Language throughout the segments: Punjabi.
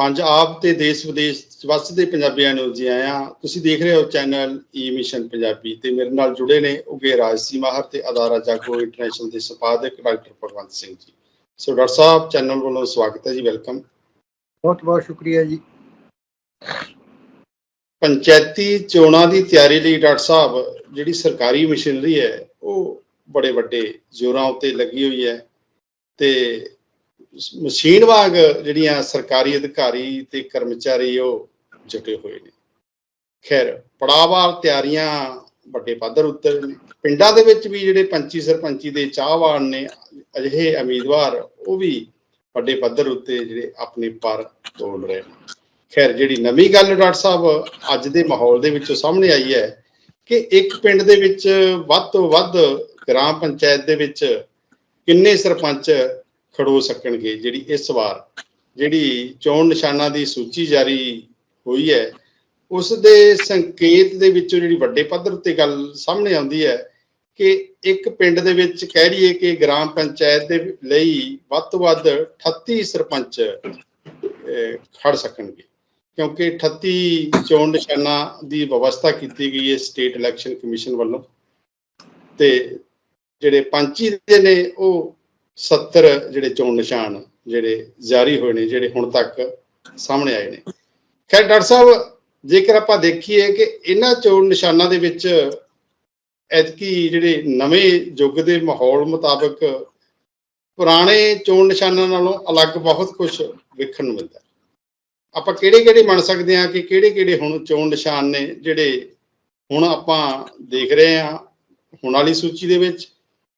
ਪੰਜਾਬ ਤੇ ਦੇਸ਼ ਵਿਦੇਸ਼ ਚ ਵੱਸਦੇ ਪੰਜਾਬੀਆਂ ਨੂੰ ਜੀ ਆਇਆਂ। ਤੁਸੀਂ ਦੇਖ ਰਹੇ ਹੋ ਚੈਨਲ ਈ ਮਿਸ਼ਨ ਪੰਜਾਬੀ ਤੇ ਮੇਰੇ ਨਾਲ ਜੁੜੇ ਨੇ ਉਗੇ ਰਾਜਸੀ ਮਾਹਰ ਤੇ ਅਦਾਰਾ ਜਾਗੋ ਇੰਟਰਨੈਸ਼ਨਲ ਦੇ ਸੰਪਾਦਕ doctor Bhagwant Singh ji. So doctor ਸਾਹਿਬ ਚੈਨਲ ਵੱਲੋਂ ਸਵਾਗਤ ਹੈ ਜੀ ਵੈਲਕਮ। ਬਹੁਤ ਬਹੁਤ ਸ਼ੁਕਰੀਆ ਜੀ। ਪੰਚਾਇਤੀ ਚੋਣਾਂ ਦੀ ਤਿਆਰੀ ਲਈ ਡਾਕਟਰ ਸਾਹਿਬ ਜਿਹੜੀ ਸਰਕਾਰੀ ਮਸ਼ੀਨਰੀ ਹੈ ਉਹ ਬੜੇ ਵੱਡੇ ਜ਼ੋਰਾਂ ਉੱਤੇ ਲੱਗੀ ਹੋਈ ਹੈ ਤੇ ਸ- ਮਸ਼ੀਨ ਵਾਂਗ ਜਿਹੜੀਆਂ ਸਰਕਾਰੀ ਅਧਿਕਾਰੀ ਤੇ ਕਰਮਚਾਰੀ ਉਹ ਜੁਟੇ ਹੋਏ ਨੇ। ਖੈਰ ਪੜਾਵਾਰ ਤਿਆਰੀਆਂ ਵੱਡੇ ਪੱਧਰ ਉੱਤੇ ਨੇ। ਪਿੰਡਾਂ ਦੇ ਵਿੱਚ ਵੀ ਜਿਹੜੇ ਪੰਚੀ ਸਰਪੰਚੀ ਦੇ ਚਾਹਵਾਨ ਨੇ, ਅਜਿਹੇ ਉਮੀਦਵਾਰ, ਉਹ ਵੀ ਵੱਡੇ ਪੱਧਰ ਉੱਤੇ ਜਿਹੜੇ ਆਪਣੇ ਪਰ ਤੋਲ ਰਹੇ ਨੇ। ਖੈਰ, ਜਿਹੜੀ ਨਵੀਂ ਗੱਲ ਡਾਕਟਰ ਸਾਹਿਬ ਅੱਜ ਦੇ ਮਾਹੌਲ ਦੇ ਵਿੱਚੋਂ ਸਾਹਮਣੇ ਆਈ ਹੈ ਕਿ ਇੱਕ ਪਿੰਡ ਦੇ ਵਿੱਚ ਵੱਧ ਤੋਂ ਵੱਧ ਗ੍ਰਾਮ ਪੰਚਾਇਤ ਦੇ ਵਿੱਚ ਕਿੰਨੇ ਸਰਪੰਚ ਖੜੋ ਸਕਣਗੇ, ਜਿਹੜੀ ਇਸ ਵਾਰ ਜਿਹੜੀ ਚੋਣ ਨਿਸ਼ਾਨਾਂ ਦੀ ਸੂਚੀ ਜਾਰੀ ਹੋਈ ਹੈ ਉਸ ਦੇ ਸੰਕੇਤ ਦੇ ਵਿੱਚੋਂ ਜਿਹੜੀ ਵੱਡੇ ਪੱਧਰ ਤੇ ਗੱਲ ਸਾਹਮਣੇ ਆਉਂਦੀ ਹੈ ਕਿ ਇੱਕ ਪਿੰਡ ਦੇ ਵਿੱਚ ਕਹਿ ਲਈਏ ਕਿ ਗ੍ਰਾਮ ਪੰਚਾਇਤ ਦੇ ਲਈ ਵੱਧ ਤੋਂ ਵੱਧ 38 ਸਰਪੰਚ ਖੜ ਸਕਣਗੇ। ਕਿਉਂਕਿ 38 ਚੋਣ ਨਿਸ਼ਾਨਾਂ ਦੀ ਵਿਵਸਥਾ ਕੀਤੀ ਗਈ ਹੈ ਸਟੇਟ ਇਲੈਕਸ਼ਨ ਕਮਿਸ਼ਨ ਵੱਲੋਂ ਤੇ ਜਿਹੜੇ ਪੰਚੀ ਦੇ ਨੇ, ਉਹ 70 ਜਿਹੜੇ ਚੋਣ ਨਿਸ਼ਾਨ ਜਿਹੜੇ ਜਾਰੀ ਹੋਏ ਨੇ, ਜਿਹੜੇ ਹੁਣ ਤੱਕ ਸਾਹਮਣੇ ਆਏ ਨੇ। ਖੈਰ, ਡਾਕਟਰ ਸਾਹਿਬ, ਜੇਕਰ ਆਪਾਂ ਦੇਖੀਏ ਕਿ ਇਹਨਾਂ ਚੋਣ ਨਿਸ਼ਾਨਾਂ ਦੇ ਵਿੱਚ ਐਤਕੀ ਜਿਹੜੇ ਨਵੇਂ ਯੁੱਗ ਦੇ ਮਾਹੌਲ ਮੁਤਾਬਕ ਪੁਰਾਣੇ ਚੋਣ ਨਿਸ਼ਾਨਾਂ ਨਾਲੋਂ ਅਲੱਗ ਬਹੁਤ ਕੁਝ ਵੇਖਣ ਨੂੰ ਮਿਲਦਾ। ਆਪਾਂ ਕਿਹੜੇ ਕਿਹੜੇ ਮੰਨ ਸਕਦੇ ਹਾਂ ਕਿ ਕਿਹੜੇ ਕਿਹੜੇ ਹੁਣ ਚੋਣ ਨਿਸ਼ਾਨ ਨੇ ਜਿਹੜੇ ਹੁਣ ਆਪਾਂ ਦੇਖ ਰਹੇ ਹਾਂ ਹੁਣ ਵਾਲੀ ਸੂਚੀ ਦੇ ਵਿੱਚ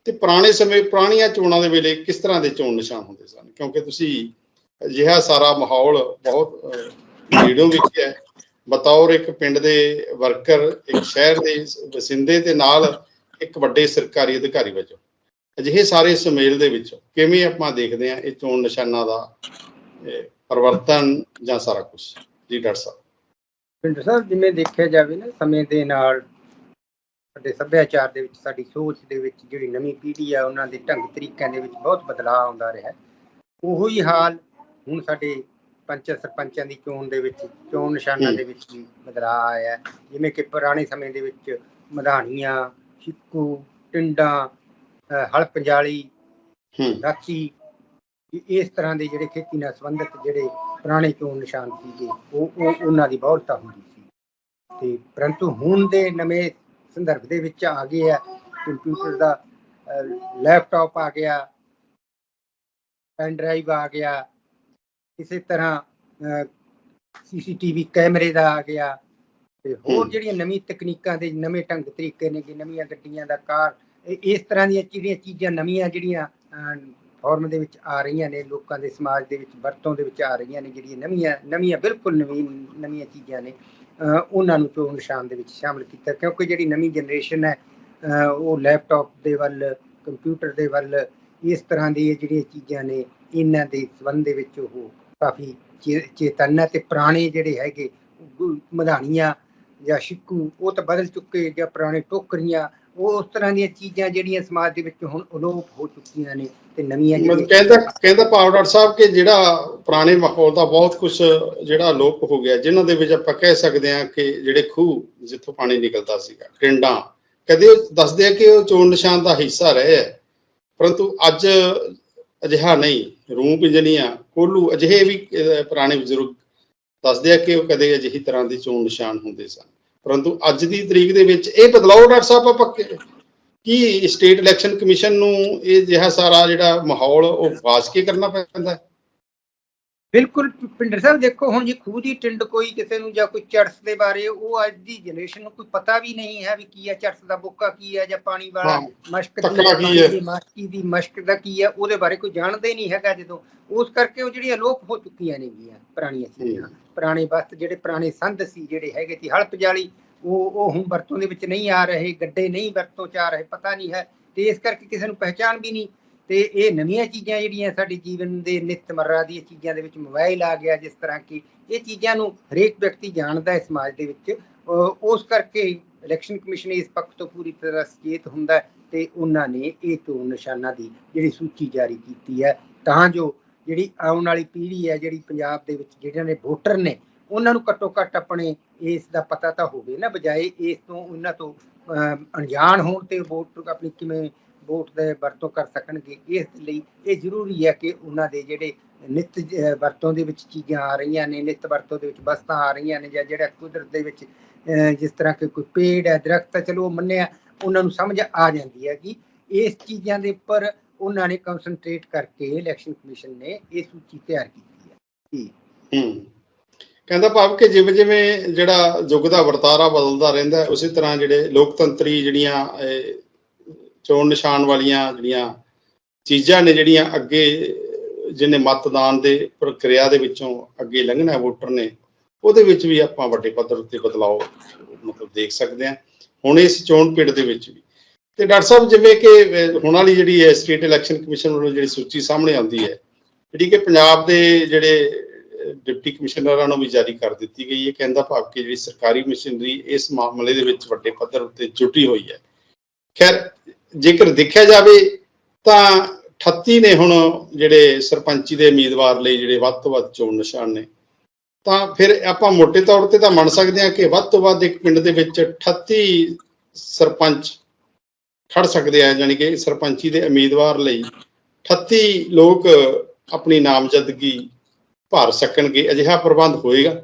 ਤੇ ਪੁਰਾਣੇ ਸਮੇਂ, ਪੁਰਾਣੀਆਂ ਚੋਣਾਂ ਦੇ ਵੇਲੇ ਕਿਸ ਤਰ੍ਹਾਂ ਦੇ ਚੋਣ ਨਿਸ਼ਾਨ ਹੁੰਦੇ ਸਨ? ਕਿਉਂਕਿ ਤੁਸੀਂ ਅਜਿਹਾ ਸਾਰਾ ਮਾਹੌਲ ਬਹੁਤ ਵੀਡੀਓ ਵੇਖਿਆ ਹੈ। ਬਤੌਰ ਇੱਕ ਪਿੰਡ ਦੇ ਵਰਕਰ, ਇੱਕ ਸ਼ਹਿਰ ਦੇ ਵਸਿੰਦੇ ਤੇ ਨਾਲ ਇੱਕ ਵੱਡੇ ਸਰਕਾਰੀ ਅਧਿਕਾਰੀ ਵਜੋਂ। ਅਜਿਹੇ ਸਾਰੇ ਸੁਮੇਲ ਦੇ ਵਿੱਚ ਕਿਵੇਂ ਆਪਾਂ ਦੇਖਦੇ ਹਾਂ ਇਹ ਚੋਣ ਨਿਸ਼ਾਨਾਂ ਦਾ ਪਰਿਵਰਤਨ ਜਾਂ ਸਾਰਾ ਕੁਝ ਜੀ ਡਾਕਟਰ ਸਾਹਿਬ। ਪਿੰਡ ਸਾਹਿਬ, ਜਿਵੇਂ ਦੇਖਿਆ ਜਾਵੇ ਨਾ ਸਮੇਂ ਦੇ ਨਾਲ ਸਾਡੇ ਸੱਭਿਆਚਾਰ ਦੇ ਵਿੱਚ ਸਾਡੀ ਸੋਚ ਦੇ ਵਿੱਚ ਜਿਹੜੀ ਨਵੀਂ ਪੀੜ੍ਹੀ ਆ ਉਹਨਾਂ ਦੇ ਢੰਗ ਤਰੀਕਿਆਂ ਦੇ ਵਿੱਚ ਬਹੁਤ ਬਦਲਾਅ ਆਉਂਦਾ ਰਿਹਾ ਉਹੋ ਹੀ ਹਾਲ ਹੁਣ ਸਾਡੇ ਪੰਚ ਸਰਪੰਚਾਂ ਦੀ ਚੋਣ ਦੇ ਵਿੱਚ ਚੋਣ ਨਿਸ਼ਾਨਾਂ। ਦੇ ਵਿੱਚ ਵੀ ਬਦਲਾਅ ਆਇਆ। ਜਿਵੇਂ ਕਿ ਪੁਰਾਣੇ ਸਮੇਂ ਦੇ ਵਿੱਚ ਮਧਾਣੀਆਂ ਛਿੱਕੂ ਟਿੰਡਾਂ ਹਲ ਪੰਜਾਲੀ ਇ- ਇਸ ਤਰ੍ਹਾਂ ਦੇ ਜਿਹੜੇ ਖੇਤੀ ਨਾਲ ਸੰਬੰਧਿਤ ਜਿਹੜੇ ਪੁਰਾਣੇ ਚੋਣ ਨਿਸ਼ਾਨ ਸੀਗੇ ਉਹ ਉਹ ਉਹਨਾਂ ਦੀ ਬਹੁਲਤਾ ਹੁੰਦੀ ਸੀ ਤੇ ਪਰੰਤੂ ਹੁਣ ਦੇ ਨਵੇਂ ਸੰਦਰਭ ਦੇ ਵਿੱਚ ਆ ਗਏ ਆ। ਕੰਪਿਊਟਰ ਦਾ ਲੈਪਟਾਪ ਆ ਗਿਆ। ਪੈਨ ਡਰਾਈਵ ਆ ਗਿਆ। ਇਸੇ ਤਰ੍ਹਾਂ ਸੀਸੀਟੀਵੀ ਕੈਮਰੇ ਦਾ ਆ ਗਿਆ। ਤੇ ਹੋਰ ਹੂੰ। ਜਿਹੜੀਆਂ ਨਵੀਂ ਤਕਨੀਕਾਂ ਦੇ ਨਵੇਂ ਢੰਗ ਤਰੀਕੇ ਨੇ ਕਿ ਨਵੀਆਂ ਗੱਡੀਆਂ ਦਾ ਕਾਰ ਇਸ ਤਰ੍ਹਾਂ ਦੀਆਂ ਜਿਹੜੀਆਂ ਚੀਜ਼ਾਂ ਨਵੀਆਂ ਜਿਹੜੀਆਂ ਫਾਰਮ ਦੇ ਵਿੱਚ ਆ ਰਹੀਆਂ ਨੇ ਲੋਕਾਂ ਦੇ ਸਮਾਜ ਦੇ ਵਿੱਚ ਵਰਤੋਂ ਦੇ ਵਿੱਚ ਆ ਰਹੀਆਂ ਨੇ ਜਿਹੜੀਆਂ ਨਵੀਆਂ ਨਵੀਆਂ ਬਿਲਕੁਲ ਨਵੀਂ ਨਵੀਆਂ ਚੀਜ਼ਾਂ ਨੇ। ਉਹਨਾਂ ਨੂੰ ਚੋਣ ਨਿਸ਼ਾਨ ਦੇ ਵਿੱਚ ਸ਼ਾਮਲ ਕੀਤਾ, ਕਿਉਂਕਿ ਜਿਹੜੀ ਨਵੀਂ ਜਨਰੇਸ਼ਨ ਹੈ ਉਹ ਲੈਪਟਾਪ ਦੇ ਵੱਲ ਕੰਪਿਊਟਰ ਦੇ ਵੱਲ, ਇਸ ਤਰ੍ਹਾਂ ਦੀਆਂ ਜਿਹੜੀਆਂ ਚੀਜ਼ਾਂ ਨੇ, ਇਹਨਾਂ ਦੇ ਸੰਬੰਧ ਦੇ ਵਿੱਚ ਉਹ ਕਾਫੀ ਚੇ- ਚੇਤੰਨ ਹੈ ਤੇ ਪੁਰਾਣੇ ਜਿਹੜੇ ਹੈਗੇ ਮਧਾਨੀਆਂ ਜਾਂ ਸ਼ਿੱਕੂ, ਉਹ ਤਾਂ ਬਦਲ ਚੁੱਕੇ ਜਾਂ ਪੁਰਾਣੇ ਟੋਕਰੀਆਂ ਉਹ ਉਸ ਤਰ੍ਹਾਂ ਦੀਆਂ ਚੀਜ਼ਾਂ ਜਿਹੜੀਆਂ ਸਮਾਜ ਦੇ ਵਿੱਚ ਹੁਣ ਅਲੋਪ ਹੋ ਚੁੱਕੀਆਂ ਨੇ ਤੇ ਨਵੀਆਂ ਮਤਲਬ ਕਹਿੰਦਾ ਕਹਿੰਦਾ ਭਾਵ ਡਾਕਟਰ ਸਾਹਿਬ ਕਿ ਜਿਹੜਾ ਪੁਰਾਣੇ ਮਾਹੌਲ ਦਾ ਬਹੁਤ ਕੁਝ ਜਿਹੜਾ ਲੋਪ ਹੋ ਗਿਆ ਜਿਨ੍ਹਾਂ ਦੇ ਵਿੱਚ ਆਪਾਂ ਕਹਿ ਸਕਦੇ ਹਾਂ ਕਿ ਜਿਹੜੇ ਖੂਹ ਜਿੱਥੋਂ ਪਾਣੀ ਨਿਕਲਦਾ ਸੀਗਾ ਟਿੰਡਾਂ ਕਦੇ ਦੱਸਦੇ ਆ ਕਿ ਉਹ ਚੋਣ ਨਿਸ਼ਾਨ ਦਾ ਹਿੱਸਾ ਰਹੇ ਹੈ ਪਰੰਤੂ ਅੱਜ ਅਜਿਹਾ ਨਹੀਂ ਰੂਮ ਪਿੰਜਨੀਆਂ ਕੋਲੂ ਅਜਿਹੇ ਵੀ ਪੁਰਾਣੇ ਬਜ਼ੁਰਗ ਦੱਸਦੇ ਆ ਕਿ ਉਹ ਕਦੇ ਅਜਿਹੀ ਤਰ੍ਹਾਂ ਦੇ ਚੋਣ ਨਿਸ਼ਾਨ ਹੁੰਦੇ ਸਨ। ਪਰੰਤੂ ਅੱਜ ਦੀ ਤਰੀਕ ਦੇ ਵਿੱਚ ਇਹ ਬਦਲਾਓ ਡਾਕਟਰ ਸਾਹਿਬ ਆਪਾਂ ਕਿ- ਕੀ ਸਟੇਟ ਇਲੈਕਸ਼ਨ ਕਮਿਸ਼ਨ ਨੂੰ ਇਹ ਜਿਹਾ ਸਾਰਾ ਜਿਹੜਾ ਮਾਹੌਲ ਉਹ ਵਾਸ ਕੇ ਕਰਨਾ ਪੈਂਦਾ ਹੈ? ਬਿਲਕੁਲ ਪਿੰਡਰ ਸਾਹਿਬ ਦੇਖੋ ਹੁਣ ਜੀ ਖੂਹ ਦੀ ਟਿੰਡ ਕੋਈ ਕਿਸੇ ਨੂੰ ਜਾਂ ਕੋਈ ਚਰਸ ਦੇ ਬਾਰੇ ਉਹ ਅੱਜ ਦੀ ਜਨਰੇਸ਼ਨ ਨੂੰ ਕੋਈ ਪਤਾ ਵੀ ਨਹੀਂ ਹੈ ਵੀ ਕੀ ਹੈ ਚਰਸ ਦਾ ਬੁੱਕਾ ਕੀ ਹੈ ਜਾਂ ਪਾਣੀ ਵਾਲਾ ਮਸ਼ਕ? ਦੀ ਮਸ਼ਕੀ ਦੀ ਮਸ਼ਕ ਦਾ ਕੀ ਹੈ ਉਹਦੇ ਬਾਰੇ ਕੋਈ ਜਾਣਦਾ ਨਹੀਂ ਹੈਗਾ ਜਦੋਂ। ਉਸ ਕਰਕੇ ਉਹ ਜਿਹੜੀਆਂ ਅਲੋਪ ਹੋ ਚੁੱਕੀਆਂ ਨੇਗੀਆਂ ਪੁਰਾਣੀਆਂ ਚੀਜ਼ਾਂ। ਪੁਰਾਣੇ ਵਸਤ ਜਿਹੜੇ ਪੁਰਾਣੇ ਸੰਦ ਸੀ ਜਿਹੜੇ ਹੈਗੇ ਸੀ ਹਲ ਪਜਾਲੀ ਉਹ ਉਹ ਹੁਣ ਵਰਤੋਂ ਦੇ ਵਿੱਚ ਨਹੀਂ ਆ ਰਹੇ ਗੱਡੇ ਨਹੀਂ ਵਰਤੋਂ ਚ ਆ ਰਹੇ ਪਤਾ ਨਹੀਂ ਹੈ। ਤੇ ਇਸ ਕਰਕੇ ਕਿਸੇ ਨੂੰ ਪਹਿਚਾਣ ਵੀ ਨਹੀਂ। ਤੇ ਇਹ ਨਵੀਆਂ ਚੀਜ਼ਾਂ ਜਿਹੜੀਆਂ ਸਾਡੇ ਜੀਵਨ ਦੇ ਨਿਤਮਰਰਾ ਦੀਆਂ ਚੀਜ਼ਾਂ ਦੇ ਵਿੱਚ ਮੋਬਾਈਲ ਆ ਗਿਆ ਜਿਸ ਤਰ੍ਹਾਂ ਕਿ ਇਹ ਚੀਜ਼ਾਂ ਨੂੰ ਹਰੇਕ ਵਿਅਕਤੀ ਜਾਣਦਾ ਹੈ ਸਮਾਜ ਦੇ ਵਿੱਚ। ਉਸ ਕਰਕੇ ਇਲੈਕਸ਼ਨ ਕਮਿਸ਼ਨ ਇਸ ਪੱਖ ਤੋਂ ਪੂਰੀ ਤਰ੍ਹਾਂ ਸੁਚੇਤ ਹੁੰਦਾ ਤੇ ਉਹਨਾਂ ਨੇ ਇਹ ਚੋਣ ਨਿਸ਼ਾਨਾਂ ਦੀ ਜਿਹੜੀ ਸੂਚੀ ਜਾਰੀ ਕੀਤੀ ਹੈ। ਤਾਂ ਜੋ ਜਿਹੜੀ ਆਉਣ ਵਾਲੀ ਪੀੜ੍ਹੀ ਹੈ ਜਿਹੜੀ ਪੰਜਾਬ ਦੇ ਵਿੱਚ ਜਿਹੜਿਆਂ ਨੇ ਵੋਟਰ ਨੇ ਉਹਨਾਂ ਨੂੰ ਘੱਟੋ ਘੱਟ ਆਪਣੇ ਇਸ ਦਾ ਪਤਾ ਤਾਂ ਹੋਵੇ ਨਾ ਬਜਾਏ ਇਸ ਤੋਂ ਉਹਨਾਂ ਤੋਂ ਅਹ, ਅਣਜਾਣ ਹੋਣ ਤੇ ਵੋਟ ਆਪਣੀ ਕਿਵੇਂ ਵੋਟ ਦੇ ਵਰਤੋਂ ਕਰ ਸਕਣਗੇ, ਇਸ ਲਈ ਇਹ ਜ਼ਰੂਰੀ ਹੈ ਕਿ ਉਹਨਾਂ ਦੇ ਜਿਹੜੇ ਨਿੱਤ ਵਰਤੋਂ ਦੇ ਵਿੱਚ ਚੀਜ਼ਾਂ ਆ ਰਹੀਆਂ ਨੇ, ਨਿੱਤ ਵਰਤੋਂ ਦੇ ਵਿੱਚ ਵਸਤਾਂ ਆ ਰਹੀਆਂ ਨੇ ਜਾਂ ਜਿਹੜਾ ਕੁਦਰਤ ਦੇ ਵਿੱਚ ਜਿਸ ਤਰ੍ਹਾਂ ਕਿ ਕੋਈ ਪੇੜ ਹੈ, ਦਰਖਤ ਚਲੋ ਮੰਨਿਆ, ਉਹਨਾਂ ਨੂੰ ਸਮਝ ਆ ਜਾਂਦੀ ਹੈ ਕਿ ਇਸ ਚੀਜ਼ਾਂ ਦੇ ਉੱਪਰ ਉਹਨਾਂ ਨੇ ਕਨਸੈਂਟਰੇਟ ਕਰਕੇ ਇਲੈਕਸ਼ਨ ਕਮਿਸ਼ਨ ਨੇ ਇਹ ਸੂਚੀ ਤਿਆਰ ਕੀਤੀ ਹੈ। ਹੂੰ ਕਹਿੰਦਾ ਭਾਵ ਕਿ ਜਿਵੇਂ ਜਿਵੇਂ ਜਿਹੜਾ ਯੁੱਗ ਦਾ ਵਰਤਾਰਾ ਬਦਲਦਾ ਰਹਿੰਦਾ ਉਸੇ ਤਰ੍ਹਾਂ ਜਿਹੜੇ ਲੋਕਤੰਤਰੀ ਜਿਹੜੀਆਂ ਚੋਣ ਨਿਸ਼ਾਨ ਵਾਲੀਆਂ ਜਿਹੜੀਆਂ ਚੀਜ਼ਾਂ ਨੇ ਜਿਹੜੀਆਂ ਅੱਗੇ, ਜਿਹਨੇ ਮਤਦਾਨ ਦੇ ਪ੍ਰਕਿਰਿਆ ਦੇ ਵਿੱਚੋਂ ਅੱਗੇ ਲੰਘਣਾ ਵੋਟਰ ਨੇ, ਉਹਦੇ ਵਿੱਚ ਵੀ ਆਪਾਂ ਵੱਡੇ ਪੱਧਰ ਉੱਤੇ ਬਦਲਾਅ ਮਤਲਬ ਦੇਖ ਸਕਦੇ ਹਾਂ। ਹੁਣ ਇਸ ਚੋਣ ਪਿੰਡ ਦੇ ਵਿੱਚ ਵੀ। ਤੇ ਡਾਕਟਰ ਸਾਹਿਬ, ਜਿਵੇਂ ਕਿ ਹੁਣ ਵਾਲੀ ਜਿਹੜੀ ਹੈ ਸਟੇਟ ਇਲੈਕਸ਼ਨ ਕਮਿਸ਼ਨ ਵੱਲੋਂ ਜਿਹੜੀ ਸੂਚੀ ਸਾਹਮਣੇ ਆਉਂਦੀ ਹੈ, ਜਿਹੜੀ ਕਿ ਪੰਜਾਬ ਦੇ ਜਿਹੜੇ ਡਿਪਟੀ ਕਮਿਸ਼ਨਰਾਂ ਨੂੰ ਵੀ ਜਾਰੀ ਕਰ ਦਿੱਤੀ ਗਈ ਹੈ, ਕਹਿੰਦਾ ਭਾਵ ਕਿ ਜਿਹੜੀ ਸਰਕਾਰੀ ਮਸ਼ੀਨਰੀ ਇਸ ਮਾਮਲੇ ਦੇ ਵਿੱਚ ਵੱਡੇ ਪੱਧਰ ਉੱਤੇ ਜੁਟੀ ਹੋਈ ਹੈ। ਖੈਰ ਜੇਕਰ ਦੇਖਿਆ ਜਾਵੇ ਤਾਂ 38 ਨੇ ਹੁਣ ਜਿਹੜੇ ਸਰਪੰਚੀ ਦੇ ਉਮੀਦਵਾਰ ਲਈ ਜਿਹੜੇ ਵੱਧ ਤੋਂ ਵੱਧ ਚੋਣ ਨਿਸ਼ਾਨ ਨੇ, ਤਾਂ ਫਿਰ ਆਪਾਂ ਮੋٹے ਤੌਰ ਤੇ ਤਾਂ ਮੰਨ ਸਕਦੇ ਹਾਂ ਕਿ ਵੱਧ ਤੋਂ ਵੱਧ ਇੱਕ ਪਿੰਡ ਦੇ ਵਿੱਚ 38 ਸਰਪੰਚ ਖੜ ਸਕਦੇ ਆ, ਜਾਣੀ ਕਿ ਸਰਪੰਚੀ ਦੇ ਉਮੀਦਵਾਰ ਲਈ 38 ਲੋਕ ਆਪਣੀ ਨਾਮਜ਼ਦਗੀ ਭਰ ਸਕਣਗੇ, ਅਜਿਹਾ ਪ੍ਰਬੰਧ ਹੋਏਗਾ।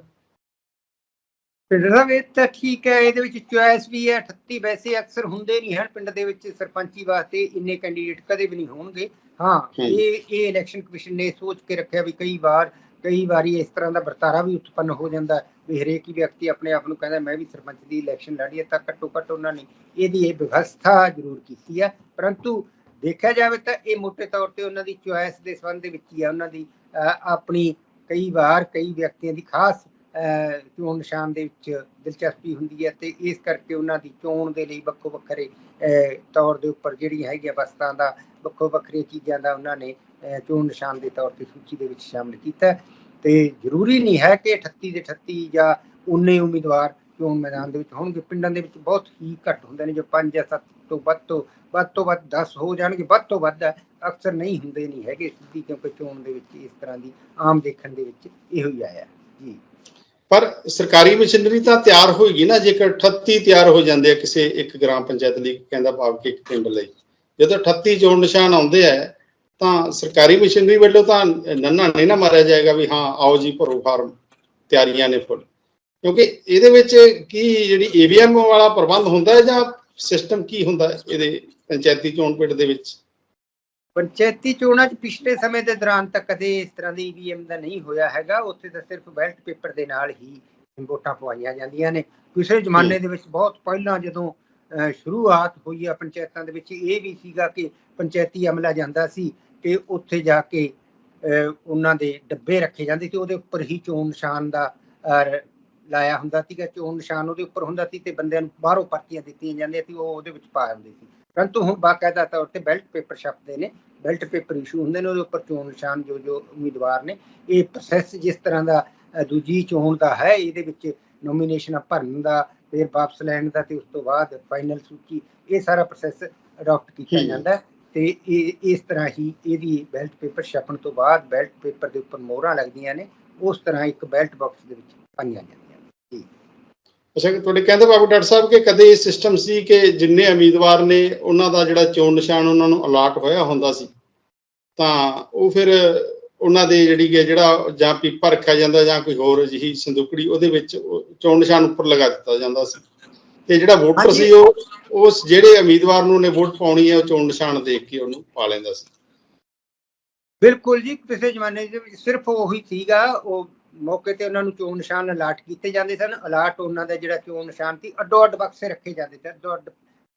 ਪਿੰਡ ਸਾਹਿਬ ਇਹ ਤਾਂ ਠੀਕ ਹੈ ਇਹਦੇ ਵਿੱਚ ਚੁਆਇਸ ਵੀ ਹੈ 38 ਵੈਸੇ ਅਕਸਰ ਹੁੰਦੇ ਨਹੀਂ ਹਨ ਪਿੰਡ ਦੇ ਵਿੱਚ ਸਰਪੰਚੀ ਵਾਸਤੇ ਇੰਨੇ ਕੈਂਡੀਡੇਟ ਕਦੇ ਵੀ ਨਹੀਂ ਹੋਣਗੇ। ਹਾਂ। ਇਹ ਇਹ ਇਲੈਕਸ਼ਨ ਕਮਿਸ਼ਨ ਨੇ ਸੋਚ ਕੇ ਰੱਖਿਆ ਵੀ ਕਈ ਵਾਰ ਕਈ ਵਾਰੀ ਇਸ ਤਰ੍ਹਾਂ ਦਾ ਵਰਤਾਰਾ ਵੀ ਉਤਪੰਨ ਹੋ ਜਾਂਦਾ ਵੀ ਹਰੇਕ ਹੀ ਵਿਅਕਤੀ ਆਪਣੇ ਆਪ ਨੂੰ ਕਹਿੰਦਾ ਮੈਂ ਵੀ ਸਰਪੰਚ ਦੀ ਇਲੈਕਸ਼ਨ ਲੜੀ ਹੈ ਤਾਂ ਘੱਟੋ ਘੱਟ ਉਹਨਾਂ ਨੇ ਇਹਦੀ ਇਹ ਵਿਵਸਥਾ ਜ਼ਰੂਰ ਕੀਤੀ ਹੈ। ਪਰੰਤੂ ਦੇਖਿਆ ਜਾਵੇ ਤਾਂ ਇਹ ਮੋٹے ਤੌਰ ਤੇ ਉਹਨਾਂ ਦੀ ਚੁਆਇਸ ਦੇ ਸੰਬੰਧ ਦੇ ਵਿੱਚ ਹੀ ਹੈ। ਉਹਨਾਂ ਦੀ ਆਪਣੀ ਕਈ ਵਾਰ ਕਈ ਵਿਅਕਤੀਆਂ ਦੀ ਖਾਸ ਚੋਣ ਨਿਸ਼ਾਨ ਦੇ ਵਿੱਚ ਦਿਲਚਸਪੀ ਹੁੰਦੀ ਹੈ ਤੇ ਇਸ ਕਰਕੇ ਉਹਨਾਂ ਦੀ ਚੋਣ ਦੇ ਲਈ ਵੱਖੋ ਵੱਖਰੇ ਤੌਰ ਦੇ ਉੱਪਰ ਜਿਹੜੀਆਂ ਹੈਗੀਆਂ ਵਸਤਾਂ ਦਾ ਵੱਖੋ ਵੱਖਰੀਆਂ ਚੀਜ਼ਾਂ ਦਾ ਉਹਨਾਂ ਨੇ ਚੋਣ ਨਿਸ਼ਾਨ ਦੇ ਤੌਰ ਤੇ ਸੂਚੀ ਦੇ ਵਿੱਚ ਸ਼ਾਮਲ ਕੀਤਾ। ਹੈ ਤੇ ਜ਼ਰੂਰੀ ਨਹੀਂ ਹੈ ਕਿ 38 ਦੇ 38 ਜਾਂ ਉਨੇ ਉਮੀਦਵਾਰ ਚੋਣ ਮੈਦਾਨ ਦੇ ਵਿੱਚ ਹੋਣਗੇ। ਪਿੰਡਾਂ ਦੇ ਵਿੱਚ ਬਹੁਤ ਹੀ ਘੱਟ ਹੁੰਦੇ ਨੇ, ਜੋ 5 ਜਾਂ 7 ਤੋਂ ਵੱਧ ਤੋਂ ਵੱਧ ਤੋਂ ਵੱਧ 10 ਹੋ ਜਾਣਗੇ, ਵੱਧ ਤੋਂ ਵੱਧ ਅਕਸਰ ਨਹੀਂ ਹੁੰਦੇ, ਨਹੀਂ ਹੈਗੇ, ਸਿੱਧੀ ਕਿਉਂਕਿ ਚੋਣ ਦੇ ਵਿੱਚ ਇਸ ਤਰ੍ਹਾਂ ਦੀ ਆਮ ਦੇਖਣ ਦੇ ਵਿੱਚ ਇਹੋ ਹੀ ਆਇਆ। ਜੀ। ਪਰ ਸਰਕਾਰੀ ਮਸ਼ੀਨਰੀ ਤਾਂ ਤਿਆਰ ਹੋਏਗੀ ਨਾ, ਜੇਕਰ 38 ਤਿਆਰ ਹੋ ਜਾਂਦੇ ਆ ਕਿਸੇ ਇੱਕ ਗ੍ਰਾਮ ਪੰਚਾਇਤ ਲਈ, ਕਹਿੰਦਾ ਭਾਵ ਕਿ ਇੱਕ ਪਿੰਡ ਲਈ। ਜਦੋਂ 38 ਚੋਣ ਨਿਸ਼ਾਨ ਆਉਂਦੇ ਆ, ਤਾਂ ਸਰਕਾਰੀ ਮਸ਼ੀਨਰੀ ਵੱਲੋਂ ਤਾਂ ਨੰਨਾ ਨਹੀਂ ਨਾ ਮਾਰਿਆ ਜਾਏਗਾ ਵੀ ਹਾਂ, ਆਓ ਜੀ, ਭਰੋ ਫਾਰਮ, ਤਿਆਰੀਆਂ ਨੇ ਫੁੱਲ। ਕਿਉਂਕਿ ਇਹਦੇ ਵਿੱਚ ਕੀ ਜਿਹੜੀ ਈਵੀਐਮ ਵਾਲਾ ਪ੍ਰਬੰਧ ਹੁੰਦਾ ਹੈ ਜਾਂ ਸਿਸਟਮ ਕੀ ਹੁੰਦਾ ਇਹਦੇ ਪੰਚਾਇਤੀ ਚੋਣ ਪਿੰਡ ਦੇ ਵਿੱਚ? ਪੰਚਾਇਤੀ ਚੋਣਾਂ 'ਚ ਪਿਛਲੇ ਸਮੇਂ ਦੇ ਦੌਰਾਨ ਤਾਂ ਕਦੇ ਇਸ ਤਰ੍ਹਾਂ ਦੀ ਈਵੀਐਮ ਦਾ ਨਹੀਂ ਹੋਇਆ ਹੈਗਾ। ਉੱਥੇ ਤਾਂ ਸਿਰਫ ਬੈਲਟ ਪੇਪਰ ਦੇ ਨਾਲ ਹੀ ਵੋਟਾਂ ਪਵਾਈਆਂ ਜਾਂਦੀਆਂ ਨੇ। ਪਿਛਲੇ ਜ਼ਮਾਨੇ ਦੇ ਵਿੱਚ ਬਹੁਤ ਪਹਿਲਾਂ ਜਦੋਂ ਅਹ, ਸ਼ੁਰੂਆਤ ਹੋਈ ਆ ਪੰਚਾਇਤਾਂ ਦੇ ਵਿੱਚ ਇਹ ਵੀ ਸੀਗਾ ਕਿ ਪੰਚਾਇਤੀ ਅਮਲਾ ਜਾਂਦਾ ਸੀ ਕਿ ਉੱਥੇ ਜਾ ਕੇ ਅਹ, ਉਹਨਾਂ ਦੇ ਡੱਬੇ ਰੱਖੇ ਜਾਂਦੇ ਸੀ। ਉਹਦੇ ਉੱਪਰ ਹੀ ਚੋਣ ਨਿਸ਼ਾਨ ਦਾ ਲਾਇਆ ਹੁੰਦਾ ਸੀਗਾ। ਚੋਣ ਨਿਸ਼ਾਨ ਉਹਦੇ ਉੱਪਰ ਹੁੰਦਾ ਸੀ ਤੇ ਬੰਦਿਆਂ ਨੂੰ ਬਾਹਰੋਂ ਪਰਚੀਆਂ ਦਿੱਤੀਆਂ ਜਾਂਦੀਆਂ ਸੀ। ਉਹ ਉਹਦੇ ਵਿੱਚ ਪਾ ਦਿੰਦੇ ਸੀ। ਪਰੰਤੂ ਹੁਣ ਬਾਕਾਇਦਾ ਤੌਰ ਤੇ ਬੈਲਟ ਪੇਪਰ ਛਪਦੇ ਨੇ ਬੈਲਟ ਪੇਪਰ ਇਸ਼ੂ ਹੁੰਦੇ ਨੇ ਉਹਦੇ ਉੱਪਰ ਚੋਣ ਨਿਸ਼ਾਨ ਜੋ ਜੋ ਉਮੀਦਵਾਰ ਨੇ ਇਹ ਪ੍ਰੋਸੈਸ ਜਿਸ ਤਰ੍ਹਾਂ ਦਾ ਦੂਜੀ ਚੋਣ ਦਾ ਹੈ ਇਹਦੇ ਵਿੱਚ ਨੋਮੀਨੇਸ਼ਨਾਂ ਭਰਨ ਦਾ ਫਿਰ ਵਾਪਸ ਲੈਣ ਦਾ ਤੇ ਉਸ ਤੋਂ ਬਾਅਦ ਫਾਈਨਲ ਸੂਚੀ ਇਹ ਸਾਰਾ ਪ੍ਰੋਸੈਸ ਅਡਾਪਟ ਕੀਤਾ। ਜਾਂਦਾ ਹੈ ਤੇ ਇਹ ਇਸ ਤਰ੍ਹਾਂ ਹੀ ਇਹਦੀ ਬੈਲਟ ਪੇਪਰ ਛਪਣ ਤੋਂ ਬਾਅਦ ਬੈਲਟ ਪੇਪਰ ਦੇ ਉੱਪਰ ਮੋਹਰਾਂ ਲੱਗਦੀਆਂ ਨੇ ਉਸ ਤਰ੍ਹਾਂ ਇੱਕ ਬੈਲਟ ਬਾਕਸ ਦੇ ਵਿੱਚ ਪਾਈਆਂ ਜਾਂਦੀਆਂ ਨੇ ਅੱਛਾ ਤੁਹਾਡੇ ਕਹਿੰਦੇ ਬਾਬੂ ਡਾਕਟਰ ਸਾਹਿਬ ਕਿ ਕਦੇ ਇਹ ਸਿਸਟਮ ਸੀ ਕਿ ਜਿੰਨੇ ਉਮੀਦਵਾਰ ਨੇ ਉਹਨਾਂ ਦਾ ਜਿਹੜਾ ਚੋਣ ਨਿਸ਼ਾਨ ਉਹਨਾਂ ਨੂੰ ਅਲਾਟ ਹੋਇਆ ਹੁੰਦਾ ਸੀ? ਤਾਂ ਉਹ ਫਿਰ ਉਹਨਾਂ ਦੇ ਜਿਹੜੀ ਕਿ ਜਿਹੜਾ ਜਾਂ ਪੀਪਾ ਰੱਖਿਆ ਜਾਂਦਾ ਜਾਂ ਕੋਈ ਹੋਰ ਅਜਿਹੀ ਸੰਦੂਕੜੀ ਉਹਦੇ ਵਿੱਚ ਚੋਣ ਨਿਸ਼ਾਨ ਉੱਪਰ ਲਗਾ ਦਿੱਤਾ ਜਾਂਦਾ ਸੀ। ਤੇ ਜਿਹੜਾ ਵੋਟਰ। ਸੀ ਉਹ ਉਸ ਜਿਹੜੇ ਉਮੀਦਵਾਰ ਨੂੰ ਨੇ ਵੋਟ ਪਾਉਣੀ ਹੈ ਉਹ ਚੋਣ ਨਿਸ਼ਾਨ ਦੇਖ ਕੇ ਉਹਨੂੰ ਪਾ ਲੈਂਦਾ ਸੀ। ਬਿਲਕੁਲ ਜੀ ਪਿਛਲੇ ਜ਼ਮਾਨੇ ਦੇ ਵਿੱਚ ਸਿਰਫ ਉਹੀ ਸੀਗਾ ਉਹ ਮੌਕੇ ਤੇ ਉਹਨਾਂ ਨੂੰ ਚੋਣ ਨਿਸ਼ਾਨ ਅਲਾਟ ਕੀਤੇ ਜਾਂਦੇ ਸਨ। ਅਲਾਟ ਉਹਨਾਂ ਦਾ ਜਿਹੜਾ ਚੋਣ ਨਿਸ਼ਾਨ ਸੀ ਅੱਡੋ ਅੱਡ ਬਕਸੇ ਰੱਖੇ ਜਾਂਦੇ ਸਨ। ਅੱਡੋ ਅੱਡ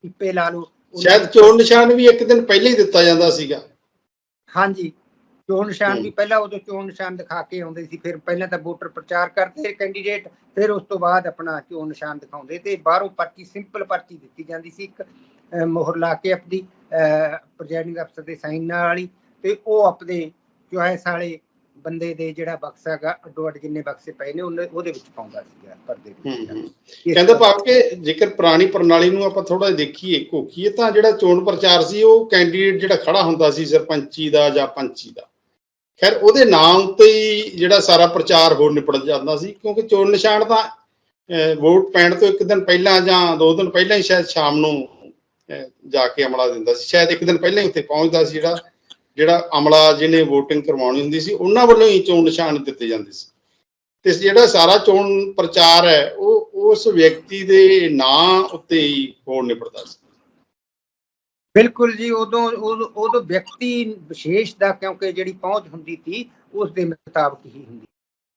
ਪਿੱਪੇ ਲਾ ਲਓ ਸ਼ਾਇਦ ਚੋਣ ਨਿਸ਼ਾਨ ਵੀ ਇੱਕ ਦਿਨ ਪਹਿਲਾਂ ਹੀ ਦਿੱਤਾ ਜਾਂਦਾ ਸੀਗਾ। ਹਾਂਜੀ ਚੋਣ ਨਿਸ਼ਾਨ। ਵੀ ਪਹਿਲਾਂ ਉਦੋਂ ਚੋਣ ਨਿਸ਼ਾਨ ਦਿਖਾ ਕੇ ਆਉਂਦੇ ਸੀ ਫਿਰ ਪਹਿਲਾਂ ਤਾਂ ਵੋਟਰ ਪ੍ਰਚਾਰ ਕਰਦੇ ਕੈਂਡੀਡੇਟ ਫਿਰ ਉਸ ਤੋਂ ਬਾਅਦ ਆਪਣਾ ਚੋਣ ਨਿਸ਼ਾਨ ਦਿਖਾਉਂਦੇ ਤੇ ਬਾਹਰੋਂ ਪਰਚੀ ਸਿੰਪਲ ਪਰਚੀ ਦਿੱਤੀ ਜਾਂਦੀ ਸੀ ਇੱਕ ਮੋਹਰ ਲਾ ਕੇ ਆਪਦੀ ਪ੍ਰੈਜ਼ਾਈਡਿੰਗ ਅਫਸਰ ਦੇ ਸਾਈਨ ਨਾਲ ਵਾਲੀ ਤੇ ਉਹ ਆਪਦੇ ਚੁਆਇਸ ਵਾਲੇ ਬੰਦੇ ਦੇ ਜਿਹੜਾ ਬਕਸਾ ਹੈਗਾ ਅੱਡੋ ਅੱਡ ਜਿੰਨੇ ਬਕਸੇ ਪਏ ਨੇ ਉਹਨੇ- ਉਹਦੇ ਵਿੱਚ ਪਾਉਂਦਾ ਸੀਗਾ ਪਰਦੇ ਵਿੱਚ। ਕਹਿੰਦਾ ਭਾਵ ਕਿ ਜੇਕਰ ਪੁਰਾਣੀ ਪ੍ਰਣਾਲੀ ਨੂੰ ਆਪਾਂ ਥੋੜਾ ਦੇਖੀਏ ਘੋਖੀਏ ਤਾਂ ਜਿਹੜਾ ਚੋਣ ਪ੍ਰਚਾਰ ਸੀ ਉਹ ਕੈਂਡੀਡੇਟ ਜਿਹੜਾ ਖੜਾ ਹੁੰਦਾ ਸੀ ਸਰਪੰਚੀ ਦਾ ਜਾਂ ਪੰਚੀ ਦਾ। ਖੈਰ ਉਹਦੇ ਨਾਮ ਉੱਤੇ ਹੀ ਜਿਹੜਾ ਸਾਰਾ ਪ੍ਰਚਾਰ ਹੋਰ ਨਿਪਟ ਜਾਂਦਾ ਸੀ ਕਿਉਂਕਿ ਚੋਣ ਨਿਸ਼ਾਨ ਤਾਂ ਵੋਟ ਪੈਣ ਤੋਂ ਇੱਕ ਦਿਨ ਪਹਿਲਾਂ ਜਾਂ ਦੋ ਦਿਨ ਪਹਿਲਾਂ ਹੀ ਸ਼ਾਇਦ ਸ਼ਾਮ ਨੂੰ ਜਾ ਕੇ ਅਮਲਾ ਦਿੰਦਾ ਸੀ। ਸ਼ਾਇਦ ਇੱਕ ਦਿਨ ਪਹਿਲਾਂ ਹੀ ਉੱਥੇ ਪਹੁੰਚਦਾ ਸੀ ਜਿਹੜਾ ਜਿਹੜਾ ਅਮਲਾ ਜਿਹਨੇ VOTING ਕਰਵਾਉਣੀ ਹੁੰਦੀ ਸੀ ਉਹਨਾਂ ਵੱਲੋਂ ਹੀ ਚੋਣ ਨਿਸ਼ਾਨ ਦਿੱਤੇ ਜਾਂਦੇ ਸੀ। ਤੇ ਜਿਹੜਾ ਸਾਰਾ ਚੋਣ ਪ੍ਰਚਾਰ ਹੈ ਉਹ ਉਸ ਵਿਅਕਤੀ ਦੇ ਨਾਂ ਉੱਤੇ ਹੀ ਹੋਰ ਨਿਪਟਦਾ ਸੀ। ਬਿਲਕੁਲ ਜੀ ਉਦੋਂ ਉਦੋਂ ਵਿਅਕਤੀ ਵਿਸ਼ੇਸ਼ ਦਾ ਕਿਉਂਕਿ ਜਿਹੜੀ ਪਹੁੰਚ ਹੁੰਦੀ ਸੀ ਉਸ ਦੇ ਮੁਤਾਬਕ ਹੀ ਹੁੰਦੀ।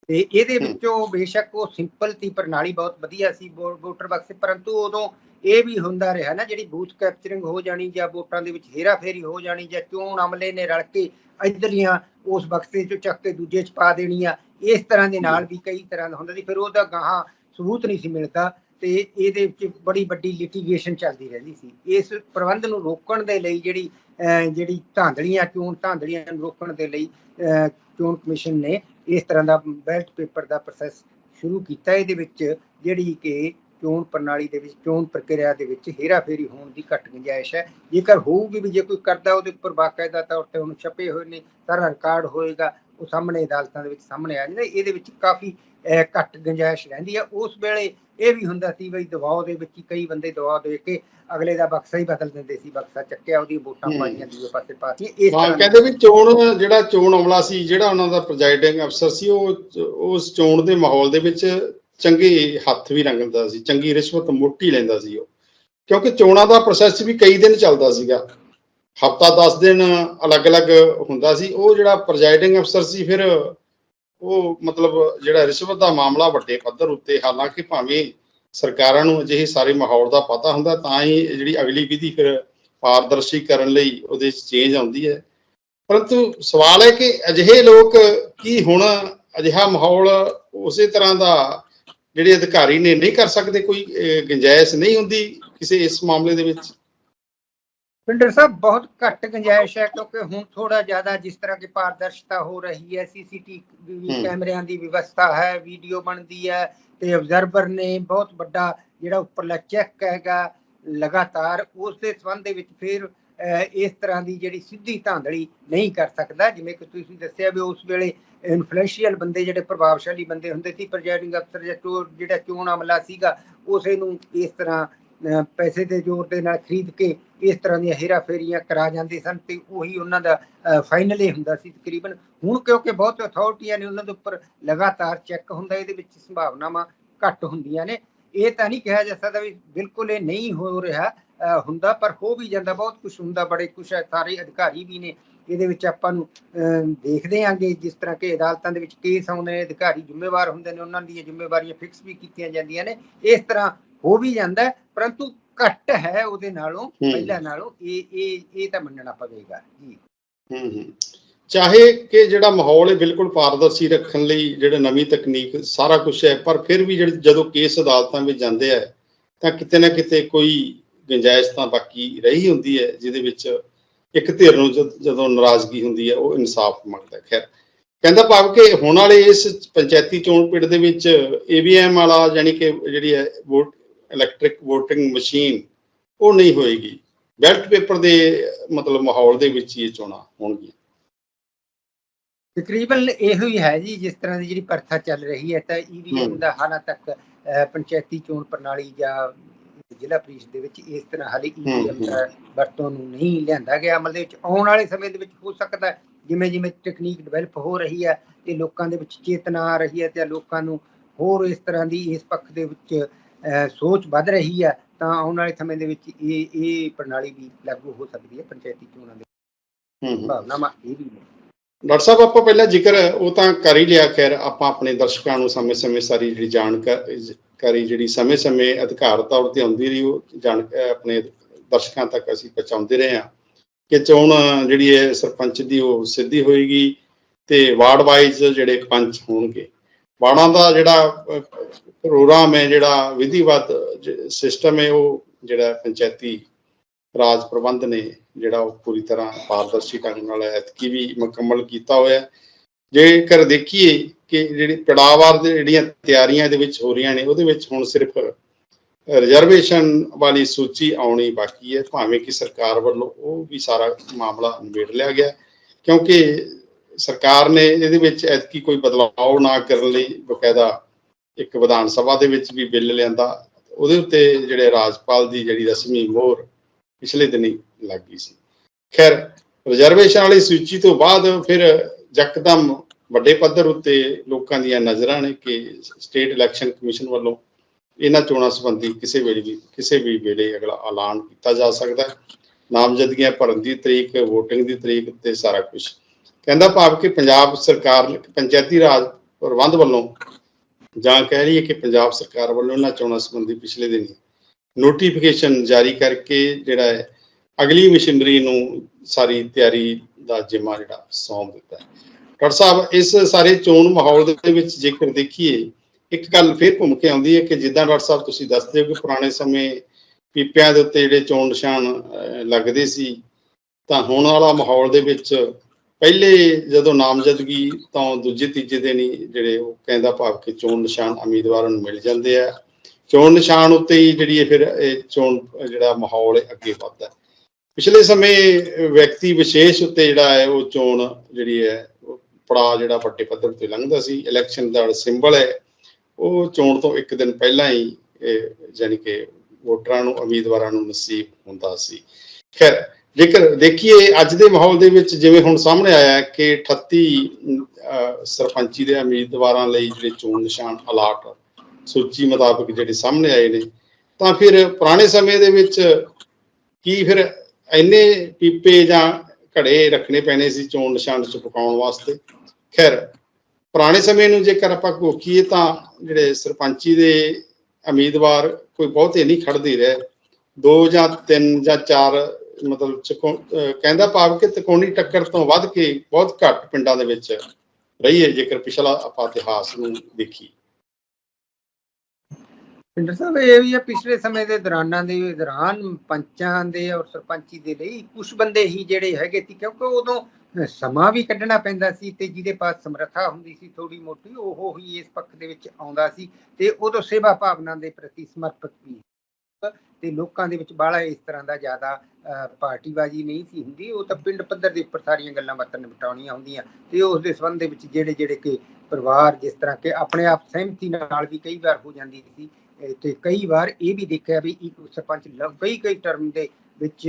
ਤੇ ਇਹਦੇ। ਵਿੱਚੋਂ ਬੇਸ਼ੱਕ ਉਹ ਸਿੰਪਲ ਸੀ ਪ੍ਰਣਾਲੀ ਬਹੁਤ ਵਧੀਆ ਸੀ ਵੋਟਰ ਬਕਸੇ ਪਰੰਤੂ ਉਦੋਂ ਇਹ ਵੀ ਹੁੰਦਾ ਰਿਹਾ ਨਾ, ਜਿਹੜੀ ਬੂਥ ਕੈਪਚਰਿੰਗ ਹੋ ਜਾਣੀ ਜਾਂ ਵੋਟਾਂ ਦੇ ਵਿੱਚ ਹੇਰਾਫੇਰੀ ਹੋ ਜਾਣੀ ਜਾਂ ਚੋਣ ਅਮਲੇ ਨੇ ਰਲ ਕੇ ਇਧਰਲੀਆਂ ਉਸ ਬਕਸੇ ਚੋਂ ਚੱਕ ਕੇ ਦੂਜੇ ਚ ਪਾ ਦੇਣੀਆਂ, ਇਸ ਤਰ੍ਹਾਂ ਦੇ ਨਾਲ ਵੀ ਕਈ ਤਰ੍ਹਾਂ ਦਾ ਹੁੰਦਾ ਸੀ, ਫਿਰ ਉਹਦਾ ਗਾਹਾਂ ਸਬੂਤ ਨਹੀਂ ਸੀ ਮਿਲਦਾ ਤੇ ਇਹਦੇ ਵਿੱਚ ਬੜੀ ਵੱਡੀ ਲਿਟੀਗੇਸ਼ਨ ਚੱਲਦੀ ਰਹਿੰਦੀ ਸੀ। ਇਸ ਪ੍ਰਬੰਧ ਨੂੰ ਰੋਕਣ ਦੇ ਲਈ ਜਿਹੜੀ ਜਿਹੜੀ ਧਾਂਦਲੀਆਂ, ਚੋਣ ਧਾਂਦਲੀਆਂ ਨੂੰ ਰੋਕਣ ਦੇ ਲਈ ਚੋਣ ਕਮਿਸ਼ਨ ਨੇ ਇਸ ਤਰ੍ਹਾਂ ਦਾ ਬੈਲਟ ਪੇਪਰ ਦਾ ਪ੍ਰੋਸੈਸ ਸ਼ੁਰੂ ਕੀਤਾ। ਇਹਦੇ ਵਿੱਚ ਜਿਹੜੀ ਕਿ ਚੋਣ ਪ੍ਰਣਾਲੀ ਦੇ ਵਿੱਚ ਚੋਣ ਪ੍ਰਕਿਰਿਆ ਦੇ ਵਿੱਚ ਹੇਰਾਫੇਰੀ ਹੋਣ ਦੀ ਘੱਟ ਗੁੰਜਾਇਸ਼ ਹੈ। ਜੇਕਰ ਹੋਊਗੀ ਵੀ ਜੇ ਕੋਈ ਕਰਦਾ ਉਹਦੇ ਉੱਪਰ ਬਾਕਾਇਦਾ ਤੌਰ ਤੇ ਉਹਨੂੰ ਛਪੇ ਹੋਏ ਨੇ ਸਾਰਾ ਰਿਕਾਰਡ ਹੋਏਗਾ ਉਹ ਸਾਹਮਣੇ ਅਦਾਲਤਾਂ ਦੇ ਵਿੱਚ ਸਾਹਮਣੇ ਆ ਜਾਂਦਾ ਇਹਦੇ ਵਿੱਚ ਕਾਫੀ ਘੱਟ ਗੁੰਜਾਇਸ਼ ਰਹਿੰਦੀ ਹੈ। ਉਸ ਵੇਲੇ ਇਹ ਵੀ ਹੁੰਦਾ ਸੀ ਬਈ ਦਬਾਅ ਦੇ ਵਿੱਚ ਕਈ ਬੰਦੇ ਦਬਾਅ ਦੇ ਕੇ ਅਗਲੇ ਦਾ ਬਕਸਾ ਹੀ ਬਦਲ ਦਿੰਦੇ ਸੀ ਬਕਸਾ ਚੱਕਿਆ ਉਹਦੀ ਵੋਟਾਂ। ਪਾਈਆਂ ਦੂਜੇ ਪਾਸੇ ਪਾਤੀਆਂ ਇਸ ਤਰ੍ਹਾਂ ਕਹਿੰਦੇ ਵੀ ਚੋਣ ਜਿਹੜਾ ਚੋਣ ਅਮਲਾ ਸੀ ਜਿਹੜਾ ਉਹਨਾਂ ਦਾ ਪ੍ਰੈਜ਼ਾਈਡਿੰਗ ਅਫਸਰ ਸੀ ਉਹ ਉਸ ਚੋਣ ਦੇ ਮਾਹੌਲ ਦੇ ਵਿੱਚ ਚੰਗੇ ਹੱਥ ਵੀ ਰੰਗਦਾ ਸੀ, ਚੰਗੀ ਰਿਸ਼ਵਤ ਮੋਟੀ ਲੈਂਦਾ ਸੀ ਉਹ। ਕਿਉਂਕਿ ਚੋਣਾਂ ਦਾ ਪ੍ਰੋਸੈਸ ਵੀ ਕਈ ਦਿਨ ਚੱਲਦਾ ਸੀਗਾ। ਹਫਤਾ 10 ਦਿਨ ਅਲੱਗ-ਅਲੱਗ ਹੁੰਦਾ ਸੀ। ਉਹ ਜਿਹੜਾ ਪ੍ਰੈਜ਼ਾਈਡਿੰਗ ਅਫਸਰ ਸੀ, ਫਿਰ ਉਹ ਮਤਲਬ ਜਿਹੜਾ ਰਿਸ਼ਵਤ ਦਾ ਮਾਮਲਾ ਵੱਡੇ ਪੱਧਰ ਉੱਤੇ, ਹਾਲਾਂਕਿ ਭਾਵੇਂ ਸਰਕਾਰਾਂ ਨੂੰ ਅਜਿਹੇ ਸਾਰੇ ਮਾਹੌਲ ਦਾ ਪਤਾ ਹੁੰਦਾ, ਤਾਂ ਹੀ ਜਿਹੜੀ ਅਗਲੀ ਵਿਧੀ ਫਿਰ ਪਾਰਦਰਸ਼ੀ ਕਰਨ ਲਈ ਉਹਦੇ ਚ ਚੇਂਜ ਆਉਂਦੀ ਹੈ। ਪਰੰਤੂ ਸਵਾਲ ਹੈ ਕਿ ਅਜਿਹੇ ਲੋਕ ਕੀ ਹੁਣ ਅਜਿਹਾ ਮਾਹੌਲ ਉਸੇ ਤਰ੍ਹਾਂ ਦਾ ਜਿਹੜੇ ਅਧਿਕਾਰੀ ਨੇ ਨਹੀਂ ਕਰ ਸਕਦੇ ਕੋਈ ਗੁੰਜਾਇਸ਼ ਨਹੀਂ ਹੁੰਦੀ ਕਿਸੇ ਇਸ ਮਾਮਲੇ ਦੇ ਵਿੱਚ ਪਿੰਡਰ ਸਾਹਿਬ ਬਹੁਤ ਘੱਟ ਗੁੰਜਾਇਸ਼ ਹੈ ਕਿਉਂਕਿ ਹੁਣ ਥੋੜਾ ਜ਼ਿਆਦਾ ਜਿਸ ਤਰ੍ਹਾਂ ਕਿ ਪਾਰਦਰਸ਼ਤਾ ਹੋ ਰਹੀ ਹੈ ਸੀਸੀਟੀਵੀ। ਕੈਮਰਿਆਂ ਦੀ ਵਿਵਸਥਾ ਹੈ ਵੀਡੀਓ ਬਣਦੀ ਹੈ ਤੇ ਆਬਜ਼ਰਵਰ ਨੇ ਬਹੁਤ ਵੱਡਾ ਜਿਹੜਾ ਉੱਪਰਲਾ ਚੈੱਕ ਹੈਗਾ ਲਗਾਤਾਰ ਉਸ ਦੇ ਸੰਬੰਧ ਦੇ ਵਿੱਚ ਫਿਰ ਇਸ ਤਰ੍ਹਾਂ ਦੀ ਜਿਹੜੀ ਸਿੱਧੀ ਧਾਂਦਲੀ ਨਹੀਂ ਕਰ ਸਕਦਾ, ਜਿਵੇਂ ਕਿ ਤੁਸੀਂ ਦੱਸਿਆ ਵੀ ਉਸ ਵੇਲੇ ਇਨਫਲੂਐਂਸ਼ੀਅਲ ਬੰਦੇ ਜਿਹੜੇ ਪ੍ਰਭਾਵਸ਼ਾਲੀ ਬੰਦੇ ਹੁੰਦੇ ਸੀ ਪ੍ਰੈਜ਼ਾਈਡਿੰਗ ਅਫਸਰ ਜਾਂ ਜਿਹੜਾ ਚੋਣ ਅਮਲਾ ਸੀਗਾ, ਉਸੇ ਨੂੰ ਇਸ ਤਰ੍ਹਾਂ ਪੈਸੇ ਦੇ ਜ਼ੋਰ ਦੇ ਨਾਲ ਖਰੀਦ ਕੇ ਇਸ ਤਰ੍ਹਾਂ ਦੀਆਂ ਹੇਰਾਫੇਰੀਆਂ ਕਰਾ ਜਾਂਦੇ ਸਨ ਤੇ ਉਹੀ ਉਹਨਾਂ ਦਾ ਫਾਈਨਲ ਹੀ ਹੁੰਦਾ ਸੀ ਤਕਰੀਬਨ। ਹੁਣ ਕਿਉਂਕਿ ਬਹੁਤ ਅਥਾਰਟੀਆਂ ਨੇ ਉਹਨਾਂ ਦੇ ਉੱਪਰ ਲਗਾਤਾਰ ਚੈੱਕ ਹੁੰਦਾ, ਇਹਦੇ ਵਿੱਚ ਸੰਭਾਵਨਾਵਾਂ ਘੱਟ ਹੁੰਦੀਆਂ ਨੇ। ਇਹ ਤਾਂ ਨਹੀਂ ਕਿਹਾ ਜਾ ਸਕਦਾ ਵੀ ਬਿਲਕੁਲ ਇਹ ਨਹੀਂ ਹੋ ਰਿਹਾ। ਹੁੰਦਾ ਪਰ ਹੋ ਵੀ ਜਾਂਦਾ ਬਹੁਤ ਕੁਝ ਹੁੰਦਾ ਬੜੇ ਕੁਝ ਸਾਰੇ ਅਧਿਕਾਰੀ ਵੀ ਨੇ ਇਹਦੇ ਵਿੱਚ ਆਪਾਂ ਨੂੰ ਦੇਖਦੇ ਆਂਗੇ ਜਿਸ ਤਰ੍ਹਾਂ ਕਿ ਅਦਾਲਤਾਂ ਦੇ ਵਿੱਚ ਕੇਸ ਆਉਂਦੇ ਨੇ ਅਧਿਕਾਰੀ ਜ਼ਿੰਮੇਵਾਰ ਹੁੰਦੇ ਨੇ ਉਹਨਾਂ ਦੀਆਂ ਜ਼ਿੰਮੇਵਾਰੀਆਂ ਫਿਕਸ ਵੀ ਕੀਤੀਆਂ ਜਾਂਦੀਆਂ ਨੇ ਇਸ ਤਰ੍ਹਾਂ ਹੋ ਵੀ ਜਾਂਦਾ ਪਰੰਤੂ ਘੱਟ ਹੈ ਉਹਦੇ ਨਾਲੋਂ ਪਹਿਲਾਂ ਨਾਲੋਂ ਇਹ ਇਹ ਇਹ ਤਾਂ ਮੰਨਣਾ ਪਵੇਗਾ ਜੀ। ਹੂੰ ਹੂੰ। ਚਾਹੇ ਕਿ ਜਿਹੜਾ ਮਾਹੌਲ ਹੈ ਬਿਲਕੁਲ ਪਾਰਦਰਸ਼ੀ ਰੱਖਣ ਲਈ ਜਿਹੜੇ ਨਵੀਂ ਤਕਨੀਕ ਸਾਰਾ ਕੁਝ ਹੈ ਪਰ ਫਿਰ ਵੀ ਜਿਹੜੇ ਜਦੋਂ ਕੇਸ ਅਦਾਲਤਾਂ ਵਿੱਚ ਜਾਂਦੇ ਆ ਤਾਂ ਕਿਤੇ ਨਾ ਕਿਤੇ ਕੋਈ ਗੁੰਜਾਇਸ਼ ਤਾਂ ਬਾਕੀ ਰਹੀ ਹੁੰਦੀ ਹੈ ਜਿਹਦੇ ਵਿੱਚ ਇੱਕ ਧਿਰ ਨੂੰ ਜਦ- ਨਾਰਾਜ਼ਗੀ ਹੁੰਦੀ ਹੈ ਉਹ ਇਨਸਾਫ ਮੰਗਦਾ। ਖੈਰ ਕਹਿੰਦਾ ਭਾਵ ਕਿ ਹੁਣ ਵਾਲੇ ਇਸ ਪੰਚਾਇਤੀ ਚੋਣ ਪਿੰਡ ਦੇ ਵਿੱਚ ਏਵੀਐਮ ਵਾਲਾ ਯਾਨੀ ਕਿ ਜਿਹੜੀ ਹੈ ਵੋਟ ਇਲੈਕਟ੍ਰਿਕ VOTING ਮਸ਼ੀਨ ਉਹ ਨਹੀਂ ਹੋਏਗੀ ਬੈਲਟ ਪੇਪਰ ਦੇ ਮਤਲਬ ਮਾਹੌਲ ਦੇ ਵਿੱਚ ਹੀ ਇਹ ਚੋਣਾਂ ਹੋਣਗੀਆਂ ਤਕਰੀਬਨ ਇਹੋ ਹੀ ਹੈ ਜੀ ਜਿਸ ਤਰ੍ਹਾਂ ਦੀ ਜਿਹੜੀ ਪ੍ਰਥਾ ਚੱਲ ਰਹੀ ਹੈ ਤਾਂ ਈਵੀਐਮ ਹਮ। ਦਾ ਹਾਲਾਂ ਤੱਕ ਪੰਚਾਇਤੀ ਚੋਣ ਪ੍ਰਣਾਲੀ ਜਾਂ ਜ਼ਿਲ੍ਹਾ ਪ੍ਰੀਸ਼ਦ ਦੇ ਵਿੱਚ ਇਸ ਤਰ੍ਹਾਂ ਹਾਲੇ ਈਵੀਐਮ। ਦਾ ਵਰਤੋਂ ਨੂੰ ਨਹੀਂ ਲਿਆਂਦਾ ਗਿਆ। ਅਮਲ ਦੇ ਵਿੱਚ ਆਉਣ ਵਾਲੇ ਸਮੇਂ ਦੇ ਵਿੱਚ ਹੋ ਸਕਦਾ ਜਿਵੇਂ ਜਿਵੇਂ ਟੈਕਨੀਕ ਡਿਵੈਲਪ ਹੋ ਰਹੀ ਹੈ ਤੇ ਲੋਕਾਂ ਦੇ ਵਿੱਚ ਚੇਤਨਾ ਆ ਰਹੀ ਹੈ ਤੇ ਲੋਕਾਂ ਨੂੰ ਹੋਰ ਇਸ ਤਰ੍ਹਾਂ ਦੀ ਇਸ ਪੱਖ ਦੇ ਵਿੱਚ ਸੋਚ ਵੱਧ ਰਹੀ ਹੈ ਤਾਂ ਆਉਣ ਵਾਲੇ ਸਮੇਂ ਦੇ ਵਿੱਚ ਇਹ ਇਹ ਪ੍ਰਣਾਲੀ ਵੀ ਲਾਗੂ ਹੋ ਸਕਦੀ ਹੈ ਪੰਚਾਇਤੀ ਚੋਣਾਂ ਦੇ ਹੂੰ ਹੂੰ। ਭਾਵਨਾਵਾਂ ਇਹ ਵੀ ਨੇ। ਡਾਕਟਰ ਸਾਹਿਬ ਆਪਾਂ ਪਹਿਲਾਂ ਜ਼ਿਕਰ ਉਹ ਤਾਂ ਕਰ ਹੀ ਲਿਆ। ਖੈਰ ਆਪਾਂ ਆਪਣੇ ਦਰਸ਼ਕਾਂ ਨੂੰ ਸਮੇਂ-ਸਮੇਂ ਸਾਰੀ ਜਿਹੜੀ ਜਾਣਕਾਰੀ ਜਿਹੜੀ ਸਮੇਂ-ਸਮੇਂ ਅਧਿਕਾਰ ਤੌਰ ਤੇ ਆਉਂਦੀ ਰਹੀ, ਉਹ ਜਾਣ ਆਪਣੇ ਦਰਸ਼ਕਾਂ ਤੱਕ ਅਸੀਂ ਪਹੁੰਚਾਉਂਦੇ ਰਹੇ ਹਾਂ। ਕਿ ਚੋਣ ਜਿਹੜੀ ਹੈ ਸਰਪੰਚ ਦੀ, ਉਹ ਸਿੱਧੀ ਹੋਏਗੀ ਤੇ ਵਾਰਡ ਵਾਈਜ਼ ਜਿਹੜੇ ਪੰਚ ਹੋਣਗੇ। ਵਾਰਡਾਂ ਦਾ ਜਿਹੜਾ ਪ੍ਰੋਗਰਾਮ ਹੈ, ਜਿਹੜਾ ਵਿਧੀਵਤ ਸਿਸਟਮ ਹੈ, ਉਹ ਜਿਹੜਾ ਪੰਚਾਇਤੀ ਰਾਜ ਪ੍ਰਬੰਧ ਨੇ, ਜਿਹੜਾ ਉਹ ਪੂਰੀ ਤਰ੍ਹਾਂ ਪਾਰਦਰਸ਼ੀ ਢੰਗ ਨਾਲ ਐਤਕੀ ਵੀ ਮੁਕੰਮਲ ਕੀਤਾ ਹੋਇਆ ਜੇਕਰ ਦੇਖੀਏ ਕਿ ਜਿਹੜੀ ਪੜਾਵਾਰ ਦੇ ਜਿਹੜੀਆਂ ਤਿਆਰੀਆਂ ਦੇ ਵਿੱਚ ਹੋ ਰਹੀਆਂ ਨੇ, ਉਹਦੇ ਵਿੱਚ ਹੁਣ ਸਿਰਫ ਰਿਜ਼ਰਵੇਸ਼ਨ ਵਾਲੀ ਸੂਚੀ ਆਉਣੀ ਬਾਕੀ ਹੈ, ਭਾਵੇਂ ਕਿ ਸਰਕਾਰ ਵੱਲੋਂ ਉਹ ਵੀ ਸਾਰਾ ਮਾਮਲਾ ਨਿਬੇੜ ਲਿਆ ਗਿਆ ਕਿਉਂਕਿ ਸਰਕਾਰ ਨੇ ਇਹਦੇ ਵਿੱਚ ਐਤਕੀ ਕੋਈ ਬਦਲਾਅ ਨਾ ਕਰਨ ਲਈ ਬਕਾਇਦਾ ਇੱਕ ਵਿਧਾਨ ਸਭਾ ਦੇ ਵਿੱਚ ਵੀ ਬਿੱਲ ਲਿਆਂਦਾ, ਉਹਦੇ ਉੱਤੇ ਜਿਹੜੇ ਰਾਜਪਾਲ ਦੀ ਜਿਹੜੀ ਰਸਮੀ ਮੋਹਰ ਪਿਛਲੇ ਦਿਨੀ ਲੱਗ ਗਈ ਸੀ। ਖੈਰ ਰਿਜ਼ਰਵੇਸ਼ਨ ਵਾਲੀ ਸੂਚੀ ਤੋਂ ਬਾਅਦ ਫਿਰ ਯਕਦਮ ਵੱਡੇ ਪੱਧਰ ਉੱਤੇ ਲੋਕਾਂ ਦੀਆਂ ਨਜ਼ਰਾਂ ਨੇ ਕਿ ਸਟੇਟ ਇਲੈਕਸ਼ਨ ਕਮਿਸ਼ਨ ਵੱਲੋਂ ਇਹਨਾਂ ਚੋਣਾਂ ਸੰਬੰਧੀ ਕਿਸੇ ਵੇਲੇ ਵੀ, ਕਿਸੇ ਵੀ ਵੇਲੇ ਅਗਲਾ ਐਲਾਨ ਕੀਤਾ ਜਾ ਸਕਦਾ ਹੈ। ਨਾਮਜ਼ਦਗੀਆਂ ਭਰਨ ਦੀ ਤਰੀਕ VOTING ਦੀ ਤਰੀਕ ਤੇ ਸਾਰਾ ਕੁਝ ਕਹਿੰਦਾ ਭਾਵ ਕਿ ਪੰਜਾਬ ਸਰਕਾਰ, ਪੰਚਾਇਤੀ ਰਾਜ ਪ੍ਰਬੰਧ ਵੱਲੋਂ ਜਾਂ ਕਹਿ ਰਹੀ ਹੈ ਕਿ ਪੰਜਾਬ ਸਰਕਾਰ ਵੱਲੋਂ ਇਹਨਾਂ ਚੋਣਾਂ ਸੰਬੰਧੀ ਪਿਛਲੇ ਦਿਨੀ ਨੋਟੀਫਿਕੇਸ਼ਨ ਜਾਰੀ ਕਰਕੇ ਜਿਹੜਾ ਹੈ, ਅਗਲੀ ਮਸ਼ੀਨਰੀ ਨੂੰ ਸਾਰੀ ਤਿਆਰੀ ਦਾ ਜਿੰਮਾ ਜਿਹੜਾ ਸੌਂਪ ਦਿੱਤਾ ਹੈ। ਡਾਕਟਰ ਸਾਹਿਬ, ਇਸ ਸਾਰੇ ਚੋਣ ਮਾਹੌਲ ਦੇ ਵਿੱਚ ਜੇਕਰ ਦੇਖੀਏ, ਇੱਕ ਗੱਲ ਫਿਰ ਘੁੰਮ ਕੇ ਆਉਂਦੀ ਹੈ ਕਿ ਜਿੱਦਾਂ ਡਾਕਟਰ ਸਾਹਿਬ ਤੁਸੀਂ ਦੱਸਦੇ ਹੋ ਕਿ ਪੁਰਾਣੇ ਸਮੇਂ ਪੀਪਿਆਂ ਦੇ ਉੱਤੇ ਜਿਹੜੇ ਚੋਣ ਨਿਸ਼ਾਨ ਲੱਗਦੇ ਸੀ, ਤਾਂ ਹੁਣ ਵਾਲਾ ਮਾਹੌਲ ਦੇ ਵਿੱਚ ਪਹਿਲੇ ਜਦੋਂ ਨਾਮਜ਼ਦਗੀ, ਤਾਂ ਦੂਜੇ ਤੀਜੇ ਦਿਨ ਹੀ ਜਿਹੜੇ ਉਹ ਕਹਿੰਦਾ ਭਾਵ ਕਿ ਚੋਣ ਨਿਸ਼ਾਨ ਉਮੀਦਵਾਰਾਂ ਨੂੰ ਮਿਲ ਜਾਂਦੇ ਆ। ਚੋਣ ਨਿਸ਼ਾਨ ਉੱਤੇ ਹੀ ਜਿਹੜੀ ਇਹ ਫਿਰ ਇਹ ਚੋਣ, ਜਿਹੜਾ ਮਾਹੌਲ ਅੱਗੇ ਵੱਧਦਾ ਪਿਛਲੇ ਸਮੇਂ ਵਿਅਕਤੀ ਵਿਸ਼ੇਸ਼ ਉੱਤੇ ਜਿਹੜਾ ਹੈ ਉਹ ਚੋਣ ਜਿਹੜੀ ਹੈ, ਉਹ ਪੜਾ ਜਿਹੜਾ ਵੱਡੇ ਪੱਧਰ ਤੇ ਲੰਘਦਾ ਸੀ ਇਲੈਕਸ਼ਨ ਦਾ ਸਿੰਬਲ ਹੈ, ਉਹ ਚੋਣ ਤੋਂ ਇੱਕ ਦਿਨ ਪਹਿਲਾਂ ਹੀ ਇਹ ਜਾਣੀ ਕਿ ਵੋਟਰਾਂ ਨੂੰ, ਉਮੀਦਵਾਰਾਂ ਨੂੰ ਨਸੀਬ ਹੁੰਦਾ ਸੀ। ਖੈਰ, ਜੇਕਰ ਦੇਖੀਏ ਅੱਜ ਦੇ ਮਾਹੌਲ ਦੇ ਵਿੱਚ ਜਿਵੇਂ ਹੁਣ ਸਾਹਮਣੇ ਆਇਆ ਕਿ 38 ਸਰਪੰਚੀ ਦੇ ਉਮੀਦਵਾਰਾਂ ਲਈ ਜਿਹੜੇ ਚੋਣ ਨਿਸ਼ਾਨ ਅਲਾਟ ਸੂਚੀ ਮੁਤਾਬਕ ਜਿਹੜੇ ਸਾਹਮਣੇ ਆਏ ਨੇ, ਤਾਂ ਫਿਰ ਪੁਰਾਣੇ ਸਮੇਂ ਦੇ ਵਿੱਚ ਕੀ ਫਿਰ ਇੰਨੇ ਪੀਪੇ ਜਾਂ ਘੜੇ ਰੱਖਣੇ ਪੈਣੇ ਸੀ ਚੋਣ ਨਿਸ਼ਾਨ ਚੁਪਕਾਉਣ ਵਾਸਤੇ। ਖੈਰ, ਪੁਰਾਣੇ ਸਮੇਂ ਨੂੰ ਜੇਕਰ ਆਪਾਂ ਕੋਕੀਏ ਤਾਂ ਜਿਹੜੇ ਸਰਪੰਚੀ ਦੇ ਉਮੀਦਵਾਰ ਕੋਈ ਬਹੁਤੇ ਨਹੀਂ ਖੜਦੇ ਰਹੇ। ਦੋ ਜਾਂ ਤਿੰਨ ਜਾਂ ਚਾਰ ਮਤਲਬ ਚੁਕੋ- ਕਹਿੰਦਾ ਭਾਵ ਕਿ ਤਕੋਣੀ ਟੱਕਰ ਤੋਂ ਵੱਧ ਕੇ ਬਹੁਤ ਘੱਟ ਪਿੰਡਾਂ ਦੇ ਵਿੱਚ ਰਹੀ ਹੈ ਜੇਕਰ ਪਿਛਲਾ ਆਪਾਂ ਇਤਿਹਾਸ ਨੂੰ ਦੇਖੀ ਪਿੰਡਰ ਸਾਹਿਬ, ਇਹ ਵੀ ਹੈ ਪਿਛਲੇ ਸਮੇਂ ਦੇ ਦੌਰਾਨਾਂ ਦੇ ਦੌਰਾਨ ਪੰਚਾਂ ਦੇ ਔਰ ਸਰਪੰਚੀ ਦੇ ਲਈ ਕੁਝ ਬੰਦੇ ਹੀ ਜਿਹੜੇ ਹੈਗੇ ਸੀ, ਕਿਉਂਕਿ ਉਦੋਂ ਸਮਾਂ ਵੀ ਕੱਢਣਾ ਪੈਂਦਾ ਸੀ ਤੇ ਜਿਹਦੇ ਪਾਸ ਸਮਰੱਥਾ ਹੁੰਦੀ ਸੀ ਥੋੜੀ ਮੋਟੀ, ਉਹ ਹੀ ਇਸ ਪੱਖ ਦੇ ਵਿੱਚ ਆਉਂਦਾ ਸੀ ਤੇ ਉਦੋਂ ਸੇਵਾ ਭਾਵਨਾ ਦੇ ਪ੍ਰਤੀ ਸਮਰਪਿਤ ਵੀ ਤੇ ਲੋਕਾਂ ਦੇ ਵਿੱਚ ਬਾਹਲਾ ਇਸ ਤਰ੍ਹਾਂ ਦਾ ਜ਼ਿਆਦਾ ਪਾਰਟੀਬਾਜ਼ੀ ਨਹੀਂ ਸੀ ਹੁੰਦੀ, ਉਹ ਤਾਂ ਪਿੰਡ ਪੱਧਰ ਦੇ ਉੱਪਰ ਸਾਰੀਆਂ ਗੱਲਾਂ ਬਾਤਾਂ ਨਿਪਟਾਉਣੀਆਂ ਹੁੰਦੀਆਂ ਤੇ ਉਸ ਦੇ ਸੰਬੰਧ ਦੇ ਵਿੱਚ ਜਿਹੜੇ ਜਿਹੜੇ ਕਿ ਪਰਿਵਾਰ ਜਿਸ ਤਰ੍ਹਾਂ ਕਿ ਆਪਣੇ ਆਪ ਸਹਿਮਤੀ ਨਾਲ ਵੀ ਕਈ ਵਾਰ ਹੋ ਜਾਂਦੀ ਸੀ ਤੇ ਕਈ ਵਾਰ ਇਹ ਵੀ ਦੇਖਿਆ ਵੀ ਇੱਕ ਸਰਪੰਚ ਲ- ਕਈ ਟਰਮ ਦੇ ਵਿੱਚ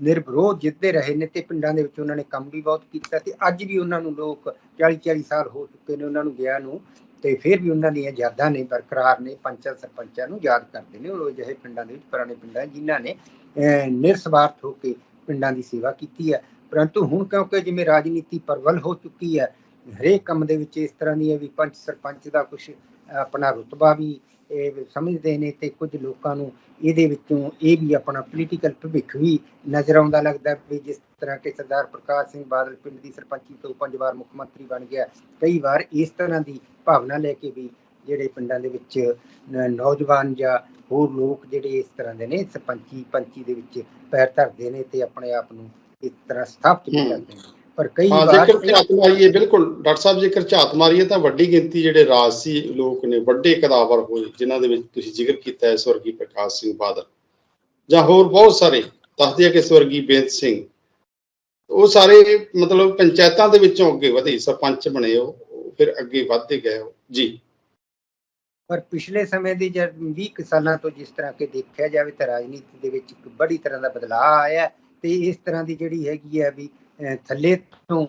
ਨਿਰਵਿਰੋਧ ਜਿੱਤਦੇ ਰਹੇ ਨੇ ਤੇ ਪਿੰਡਾਂ ਦੇ ਵਿੱਚ ਉਹਨਾਂ ਨੇ ਕੰਮ ਵੀ ਬਹੁਤ ਕੀਤਾ ਤੇ ਅੱਜ ਵੀ ਉਹਨਾਂ ਨੂੰ ਲੋਕ 40 40 ਸਾਲ ਹੋ ਚੁੱਕੇ ਨੇ ਉਹਨਾਂ ਨੂੰ ਗਿਆ ਨੂੰ ਤੇ ਫਿਰ ਵੀ ਉਹਨਾਂ ਦੀਆਂ ਯਾਦਾਂ ਨੇ ਬਰਕਰਾਰ ਨੇ ਪੰਚਾਂ ਸਰਪੰਚਾਂ ਨੂੰ ਯਾਦ ਕਰਦੇ ਨੇ ਉਹ ਜਿਹੇ ਪਿੰਡਾਂ ਦੇ ਵਿੱਚ ਪੁਰਾਣੇ ਪਿੰਡਾਂ ਜਿਨ੍ਹਾਂ ਨੇ ਅਹ, ਨਿਰਸਵਾਰਥ ਹੋ ਕੇ ਪਿੰਡਾਂ ਦੀ ਸੇਵਾ ਕੀਤੀ ਹੈ। ਪਰੰਤੂ ਹੁਣ ਕਿਉਂਕਿ ਜਿਵੇਂ ਰਾਜਨੀਤੀ ਪ੍ਰਬਲ ਹੋ ਚੁੱਕੀ ਹੈ ਹਰੇਕ ਕੰਮ ਦੇ ਵਿੱਚ ਇਸ ਤਰ੍ਹਾਂ ਦੀ ਹੈ ਵੀ ਪੰਚ ਸਰਪੰਚ ਦਾ ਕੁਝ ਆਪਣਾ ਰੁਤਬਾ ਵੀ ਇਹ ਸਮਝਦੇ ਨੇ ਤੇ ਕੁਝ ਲੋਕਾਂ ਨੂੰ ਇਹਦੇ ਵਿੱਚੋਂ ਇਹ ਵੀ ਆਪਣਾ ਪੋਲੀਟੀਕਲ ਭਵਿੱਖ ਵੀ ਨਜ਼ਰ ਆਉਂਦਾ ਲੱਗਦਾ ਵੀ ਜਿਸ ਤਰ੍ਹਾਂ ਕਿ ਸਰਦਾਰ ਪ੍ਰਕਾਸ਼ ਸਿੰਘ ਬਾਦਲ ਪਿੰਡ ਦੀ ਸਰਪੰਚੀ ਤੋਂ ਪੰਜ ਵਾਰ ਮੁੱਖ ਮੰਤਰੀ ਬਣ ਗਿਆ ਕਈ ਵਾਰ ਇਸ ਤਰ੍ਹਾਂ ਦੀ ਭਾਵਨਾ ਲੈ ਕੇ ਵੀ ਜਿਹੜੇ ਪਿੰਡਾਂ ਦੇ ਵਿੱਚ ਨੌਜਵਾਨ ਜਾਂ ਹੋਰ ਲੋਕ ਜਿਹੜੇ ਇਸ ਤਰ੍ਹਾਂ ਦੇ ਨੇ ਸਰਪੰਚੀ ਪੰਚੀ ਦੇ ਵਿੱਚ ਪੈਰ ਧਰਦੇ ਨੇ ਤੇ ਆਪਣੇ ਆਪ ਨੂੰ ਇਸ ਤਰ੍ਹਾਂ ਸਥਾਪਿਤ। ਕਰਦੇ ਨੇ ਪਰ ਕਈ ਵਾਰ ਜੇਕਰ ਝਾਤ ਮਾਰੀਏ ਬਿਲਕੁਲ ਡਾਕਟਰ ਸਾਹਿਬ ਜੇਕਰ ਝਾਤ ਮਾਰੀਏ ਤਾਂ ਵੱਡੀ ਗਿਣਤੀ ਜਿਹੜੇ ਰਾਜਸੀ ਲੋਕ ਨੇ ਵੱਡੇ ਕਦਾਵਰ ਹੋਏ ਜਿਨ੍ਹਾਂ ਦੇ ਵਿੱਚ ਤੁਸੀਂ ਜ਼ਿਕਰ ਕੀਤਾ ਹੈ ਸਵਰਗੀ ਪ੍ਰਕਾਸ਼ ਸਿੰਘ ਬਾਦਲ ਜਾਂ ਹੋਰ ਬਹੁਤ ਸਾਰੇ ਦੱਸਦੇ ਆ ਕਿ ਸਵਰਗੀ ਬੇਅੰਤ ਸਿੰਘ। ਉਹ ਸਾਰੇ ਮਤਲਬ ਪੰਚਾਇਤਾਂ ਦੇ ਵਿੱਚੋਂ ਅੱਗੇ ਵਧੇ ਸਰਪੰਚ ਬਣੇ ਉਹ ਫਿਰ ਅੱਗੇ ਵਧਦੇ ਗਏ ਜੀ। ਪਰ ਪਿਛਲੇ ਸਮੇਂ ਦੇ ਜਦ 20 ਕੁ ਸਾਲਾਂ ਤੋਂ ਜਿਸ ਤਰ੍ਹਾਂ ਕਿ ਦੇਖਿਆ ਜਾਵੇ ਤਾਂ ਰਾਜਨੀਤੀ ਦੇ ਵਿੱਚ ਇੱਕ ਬੜੀ ਤਰ੍ਹਾਂ ਦਾ ਬਦਲਾਅ ਆਇਆ ਤੇ ਇਸ ਤਰ੍ਹਾਂ ਦੀ ਜਿਹੜੀ ਹੈਗੀ ਹੈ ਵੀ ਥੱਲੇ ਤੋਂ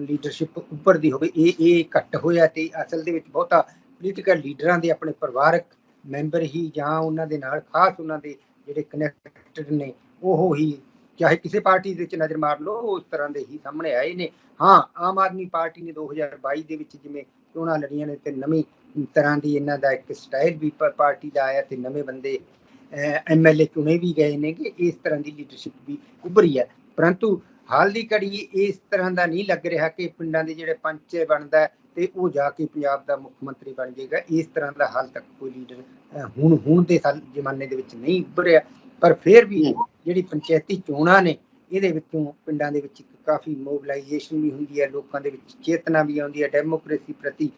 ਲੀਡਰਸ਼ਿਪ ਉੱਪਰ ਦੀ ਹੋਵੇ, ਇਹ ਇਹ ਘੱਟ ਹੋਇਆ ਤੇ ਅਸਲ ਦੇ ਵਿੱਚ ਬਹੁਤਾ ਪੋਲੀਟੀਕਲ ਲੀਡਰਾਂ ਦੇ ਆਪਣੇ ਪਰਿਵਾਰਕ ਮੈਂਬਰ ਹੀ ਜਾਂ ਉਹਨਾਂ ਦੇ ਨਾਲ ਖਾਸ ਉਹਨਾਂ ਦੇ ਜਿਹੜੇ ਕਨੈਕਟਡ ਨੇ, ਉਹ ਹੀ ਚਾਹੇ ਕਿਸੇ ਪਾਰਟੀ ਦੇ ਵਿੱਚ ਨਜ਼ਰ ਮਾਰ ਲਓ ਉਸ ਤਰ੍ਹਾਂ ਦੇ ਹੀ ਸਾਹਮਣੇ ਆਏ ਨੇ। ਹਾਂ, ਆਮ ਆਦਮੀ ਪਾਰਟੀ ਨੇ 2022 ਦੇ ਵਿੱਚ ਜਿਵੇਂ ਚੋਣਾਂ ਲੜੀਆਂ ਨੇ ਤੇ ਨਵੀਂ ਤਰ੍ਹਾਂ ਦੀ ਇਹਨਾਂ ਦਾ ਇੱਕ ਸਟਾਈਲ ਵੀ ਪਾਰਟੀ ਦਾ ਆਇਆ ਤੇ ਨਵੇਂ ਬੰਦੇ ਐਮਐਲਏ ਚੁਣੇ ਵੀ ਗਏ ਨੇ ਕਿ ਇਸ ਤਰ੍ਹਾਂ ਦੀ ਲੀਡਰਸ਼ਿਪ ਵੀ ਉੱਭਰੀ ਹੈ। ਪਰੰਤੂ ਹਾਲ ਦੀ ਘੜੀ ਇਸ ਤਰ੍ਹਾਂ ਦਾ ਨਹੀਂ ਲੱਗ ਰਿਹਾ ਕਿ ਪਿੰਡਾਂ ਦੇ ਜਿਹੜੇ ਪੰਚ ਬਣਦਾ ਤੇ ਉਹ ਜਾ ਕੇ ਪੰਜਾਬ ਦਾ ਮੁੱਖ ਮੰਤਰੀ ਬਣ ਜਾਏਗਾ। ਇਸ ਤਰ੍ਹਾਂ ਦਾ ਹਾਲ ਤੱਕ ਕੋਈ ਲੀਡਰ ਹੁਣ ਹੁਣ ਦੇ ਜ਼ਮਾਨੇ ਦੇ ਵਿੱਚ ਨਹੀਂ ਉੱਭਰਿਆ। ਪਰ ਫਿਰ ਵੀ ਜਿਹੜੀ ਪੰਚਾਇਤੀ ਚੋਣਾਂ ਨੇ ਇਹਦੇ ਵਿੱਚੋਂ ਪਿੰਡਾਂ ਦੇ ਵਿੱਚ ਕਾਫੀ ਮੋਬਿਲਾਈਜੇਸ਼ਨ ਵੀ ਹੁੰਦੀ ਹੈ ਲੋਕਾਂ ਦੇ ਵਿੱਚ ਚੇਤਨਾ ਵੀ ਆਉਂਦੀ ਹੈ ਡੈਮੋਕ੍ਰੇਸੀ ਪ੍ਰਤੀ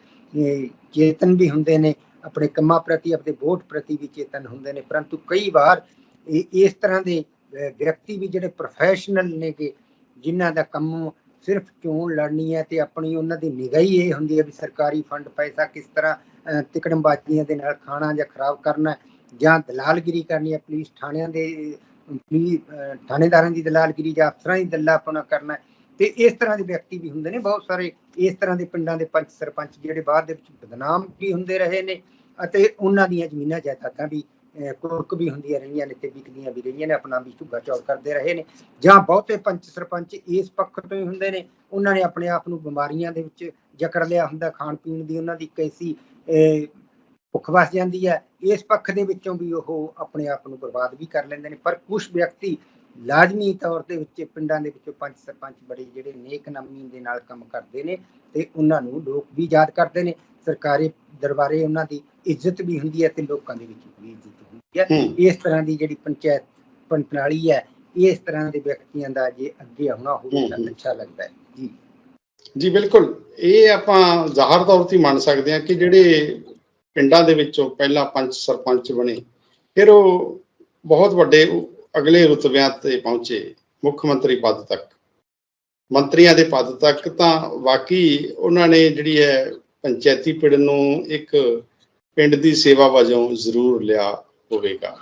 ਚੇਤਨ ਵੀ ਹੁੰਦੇ ਨੇ ਆਪਣੇ ਕੰਮਾਂ ਪ੍ਰਤੀ ਆਪਣੇ ਵੋਟ ਪ੍ਰਤੀ ਵੀ ਚੇਤਨ ਹੁੰਦੇ ਨੇ। ਪਰੰਤੂ ਕਈ ਵਾਰ ਇਸ ਤਰ੍ਹਾਂ ਦੇ ਵਿਅਕਤੀ ਵੀ ਜਿਹੜੇ ਪ੍ਰੋਫੈਸ਼ਨਲ ਨੇ ਕਿ ਜਿਨ੍ਹਾਂ ਦਾ ਕੰਮ ਸਿਰਫ ਚੋਣ ਲੜਨੀ ਹੈ ਤੇ ਆਪਣੀ ਉਹਨਾਂ ਦੀ ਨਿਗਾਹ ਹੀ ਇਹ ਹੁੰਦੀ ਹੈ ਵੀ ਸਰਕਾਰੀ ਫੰਡ ਪੈਸਾ ਕਿਸ ਤਰ੍ਹਾਂ ਅਹ, ਤਿਕੜਮਬਾਜ਼ੀਆਂ ਦੇ ਨਾਲ ਖਾਣਾ ਜਾਂ ਖਰਾਬ ਕਰਨਾ ਜਾਂ ਦਲਾਲਗਿਰੀ ਕਰਨੀ ਹੈ ਪੁਲਿਸ ਥਾਣਿਆਂ ਦੇ ਪੁਲਿਸ ਥਾਣੇਦਾਰਾਂ ਦੀ ਦਲਾਲਗਿਰੀ ਜਾਂ ਅਫਸਰਾਂ ਦੀ ਦੱਲਾਪਣਾ ਕਰਨਾ ਹੈ। ਤੇ ਇਸ ਤਰ੍ਹਾਂ ਦੇ ਵਿਅਕਤੀ ਵੀ ਹੁੰਦੇ ਨੇ ਬਹੁਤ ਸਾਰੇ ਇਸ ਤਰ੍ਹਾਂ ਦੇ ਪਿੰਡਾਂ ਦੇ ਪੰਚ ਸਰਪੰਚ ਜਿਹੜੇ ਬਾਅਦ ਦੇ ਵਿੱਚ ਬਦਨਾਮ ਵੀ ਹੁੰਦੇ ਰਹੇ ਨੇ ਅਤੇ ਉਹਨਾਂ ਦੀਆਂ ਜ਼ਮੀਨਾਂ ਜਾਇਦਾਦਾਂ ਵੀ ਕੁਰਕ ਵੀ ਹੁੰਦੀਆਂ ਰਹੀਆਂ ਨੇ ਤੇ ਵਿਕਦੀਆਂ ਵੀ ਰਹੀਆਂ ਨੇ, ਆਪਣਾ ਵੀ ਝੁੱਗਾ ਚੌੜ ਕਰਦੇ ਰਹੇ ਨੇ। ਜਾਂ ਬਹੁਤੇ ਪੰਚ ਸਰਪੰਚ ਇਸ ਪੱਖ ਤੋਂ ਹੀ ਹੁੰਦੇ ਨੇ, ਉਹਨਾਂ ਨੇ ਆਪਣੇ ਆਪ ਨੂੰ ਬਿਮਾਰੀਆਂ ਦੇ ਵਿੱਚ ਜਕੜ ਲਿਆ ਹੁੰਦਾ, ਖਾਣ ਪੀਣ ਦੀ ਉਹਨਾਂ ਦੀ ਕੈਸੀ ਭੁੱਖ ਵਸ ਜਾਂਦੀ ਹੈ। ਇਸ ਪੱਖ ਦੇ ਵਿੱਚੋਂ ਵੀ ਉਹ ਆਪਣੇ ਆਪ ਨੂੰ ਬਰਬਾਦ ਵੀ ਕਰ ਲੈਂਦੇ ਨੇ। ਪਰ ਕੁਝ ਵਿਅਕਤੀ ਲਾਜ਼ਮੀ ਤੌਰ ਦੇ ਵਿੱਚ ਪਿੰਡਾਂ ਦੇ ਵਿੱਚੋਂ ਪੰਚ ਸਰਪੰਚ ਬੜੇ ਜਿਹੜੇ ਨੇਕ ਨਾਮੀ ਦੇ ਨਾਲ ਕੰਮ ਕਰਦੇ ਨੇ ਤੇ ਉਹਨਾਂ ਨੂੰ ਲੋਕ ਵੀ ਯਾਦ ਕਰਦੇ ਨੇ। ਸਰਕਾਰੀ ਦਰਬਾਰੇ ਉਹਨਾਂ ਦੀ ਇੱਜ਼ਤ ਵੀ ਹੁੰਦੀ ਹੈ ਤੇ ਲੋਕਾਂ ਦੇ ਵਿੱਚ ਵੀ ਇੱਜ਼ਤ ਹੁੰਦੀ ਹੈ। ਇਸ ਤਰ੍ਹਾਂ ਦੀ ਜਿਹੜੀ ਪੰਚਾਇਤ ਪ੍ਰਣਾਲੀ ਹੈ ਇਸ ਤਰ੍ਹਾਂ ਦੇ ਵਿਅਕਤੀਆਂ ਦਾ ਜੇ ਅੱਗੇ ਆਉਣਾ ਹੋਵੇ ਤਾਂ। ਅੱਛਾ ਲੱਗਦਾ ਹੈ। ਜੀ। ਜੀ ਬਿਲਕੁਲ। ਇਹ ਆਪਾਂ ਜ਼ਾਹਰ ਤੌਰ ਤੇ ਮੰਨ ਸਕਦੇ ਹਾਂ ਕਿ ਜਿਹੜੇ ਪਿੰਡਾਂ ਦੇ ਵਿੱਚੋਂ ਪਹਿਲਾਂ ਪੰਚ ਸਰਪੰਚ ਬਣੇ ਫਿਰ ਉਹ ਬਹੁਤ ਵੱਡੇ ਅਗਲੇ ਰੁਤਬਿਆਂ ਤੇ ਪਹੁੰਚੇ ਮੁੱਖ ਮੰਤਰੀ ਪਦ ਤੱਕ। ਮੰਤਰੀਆਂ ਦੇ ਪਦ ਤੱਕ ਤਾਂ ਵਾਕਈ ਉਹਨਾਂ ਨੇ ਜਿਹੜੀ ਹੈ ਪੰਚਾਇਤੀ ਪਿੰਡ ਨੂੰ ਇੱਕ ਪਿੰਡ ਦੀ ਸੇਵਾ ਵਜੋਂ ਜ਼ਰੂਰ ਲਿਆ ਹੋਵੇਗਾ।